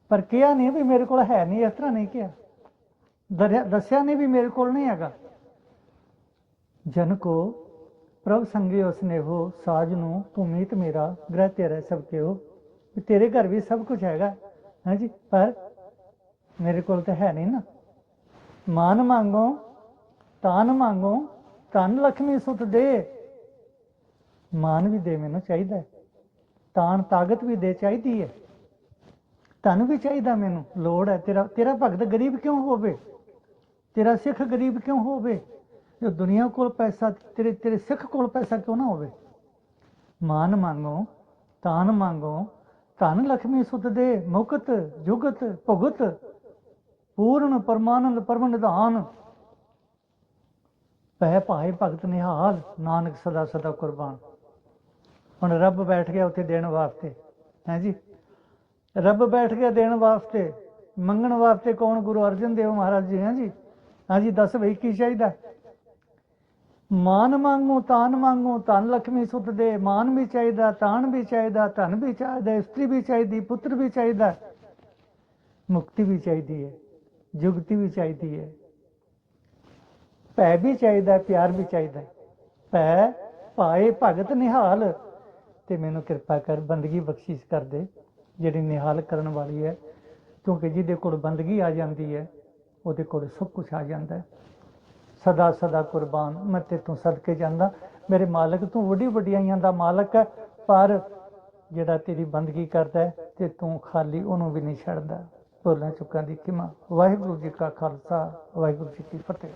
ਪਰ ਕਿਹਾ ਨਹੀਂ ਵੀ ਮੇਰੇ ਕੋਲ ਹੈ ਨਹੀਂ, ਇਸ ਤਰ੍ਹਾਂ ਨਹੀਂ ਕਿਹਾ। ਦਰਿਆ- ਦੱਸਿਆ ਨਹੀਂ ਵੀ ਮੇਰੇ ਕੋਲ ਨਹੀਂ ਹੈਗਾ। ਜਨ ਕੋ ਪ੍ਰਭ ਸੰਗੇ ਉਸਨੇ ਹੋ ਸਾਜ ਨੂੰ ਤੂੰ ਮੀਤ ਮੇਰਾ ਗ੍ਰਹਿ ਤੇਰਾ ਸਭ ਕੇ ਤੇਰੇ ਘਰ ਵੀ ਸਭ ਕੁਝ ਹੈਗਾ। ਹਾਂਜੀ, ਪਰ ਮੇਰੇ ਕੋਲ ਤਾਂ ਹੈ ਨਹੀਂ ਨਾ। ਮਾਨ ਮੰਗੋ, ਤਾਨ ਮੰਗੋ, ਧਨ ਲక్ష్ਮੀ ਸੁਤ ਦੇ। ਮਾਨ ਵੀ ਦੇ ਮੈਨੂੰ ਚਾਹੀਦਾ ਤਾਨ ਤਾਕਤ ਵੀ ਦੇ ਚਾਹੀਦੀ ਹੈ। ਧਨ ਵੀ ਚਾਹੀਦਾ ਮੈਨੂੰ। ਲੋੜ ਹੈ ਤੇਰਾ ਤੇਰਾ ਭਗਤ ਗਰੀਬ ਕਿਉਂ ਹੋਵੇ? ਤੇਰਾ ਸਿੱਖ ਗਰੀਬ ਕਿਉਂ ਹੋਵੇ? ਜੋ ਦੁਨੀਆ ਕੋਲ ਪੈਸਾ, ਤੇਰੇ ਤੇਰੇ ਸਿੱਖ ਕੋਲ ਪੈਸਾ ਕਿਉਂ ਨਾ ਹੋਵੇ? ਮਾਨ ਮੰਗੋ, ਤਾਨ ਮੰਗੋ, ਧਨ ਲక్ష్ਮੀ ਸੁਤ ਦੇ, ਮੁਕਤ, ਜੁਗਤ, ਭੁਗਤ, ਪੂਰਨ, ਪਰਮਾਨੰਦ, ਪਰਮ ਨਿਧਾਨ। ਪੈ ਭਾਏ ਭਗਤ ਨਿਹਾਲ, ਨਾਨਕ ਸਦਾ ਸਦਾ ਕੁਰਬਾਨ। ਹੁਣ ਰੱਬ ਬੈਠ ਗਿਆ ਉੱਥੇ ਦੇਣ ਵਾਸਤੇ। ਹੈ ਜੀ? ਰੱਬ ਬੈਠ ਗਿਆ ਦੇਣ ਵਾਸਤੇ। ਮੰਗਣ ਵਾਸਤੇ ਕੌਣ? ਗੁਰੂ ਅਰਜਨ ਦੇਵ ਮਹਾਰਾਜ ਜੀ, ਹੈ ਜੀ? ਹਾਂਜੀ ਦੱਸ ਬਈ ਕੀ ਚਾਹੀਦਾ? ਮਾਨ ਮੰਗੋ ਤਾਨ ਮੰਗੋ ਧਨ ਲక్ష్ਮੀ ਸੁਤ ਦੇ, ਮਾਨ ਵੀ ਚਾਹੀਦਾ, ਤਾਨ ਵੀ ਚਾਹੀਦਾ, ਧਨ ਵੀ ਚਾਹੀਦਾ, ਇਸਤਰੀ ਵੀ ਚਾਹੀਦੀ, ਪੁੱਤਰ ਵੀ ਚਾਹੀਦਾ। ਮੁਕਤੀ ਵੀ ਚਾਹੀਦੀ ਹੈ, ਜੁਗਤੀ ਵੀ ਚਾਹੀਦੀ ਹੈ। ਭੈ ਵੀ ਚਾਹੀਦਾ, ਪਿਆਰ ਵੀ ਚਾਹੀਦਾ। ਭੈ ਭਾਏ ਭਗਤ ਨਿਹਾਲ, ਤੇ ਮੈਨੂੰ ਕਿਰਪਾ ਕਰ ਬੰਦਗੀ ਬਖਸ਼ਿਸ਼ ਕਰ ਦੇ, ਜਿਹੜੀ ਨਿਹਾਲ ਕਰਨ ਵਾਲੀ ਹੈ। ਕਿਉਂਕਿ ਜਿਹਦੇ ਕੋਲ ਬੰਦਗੀ ਆ ਜਾਂਦੀ ਹੈ, ਉਹਦੇ ਕੋਲ ਸਭ ਕੁਝ ਆ ਜਾਂਦਾ ਹੈ। ਸਦਾ ਸਦਾ ਕੁਰਬਾਨ, ਮੈਂ ਤੇਤੋਂ ਸਦਕੇ ਜਾਂਦਾ। ਮੇਰੇ ਮਾਲਕ ਤੂੰ ਵੱਡੀ ਵਡਿਆਈਆਂ ਦਾ ਮਾਲਕ ਹੈ, ਪਰ ਜਿਹੜਾ ਤੇਰੀ ਬੰਦਗੀ ਕਰਦਾ ਹੈ, ਤੇ ਤੂੰ ਖਾਲੀ ਉਹਨੂੰ ਵੀ ਨਹੀਂ ਛੱਡਦਾ। ਭੁੱਲਾਂ ਚੁੱਕਾਂ ਦੀ ਕਿਮਾ ਵਾਹਿਗੁਰੂ ਜੀ ਕਾ ਖਾਲਸਾ, ਵਾਹਿਗੁਰੂ ਜੀ ਕੀ ਫਤਿਹ।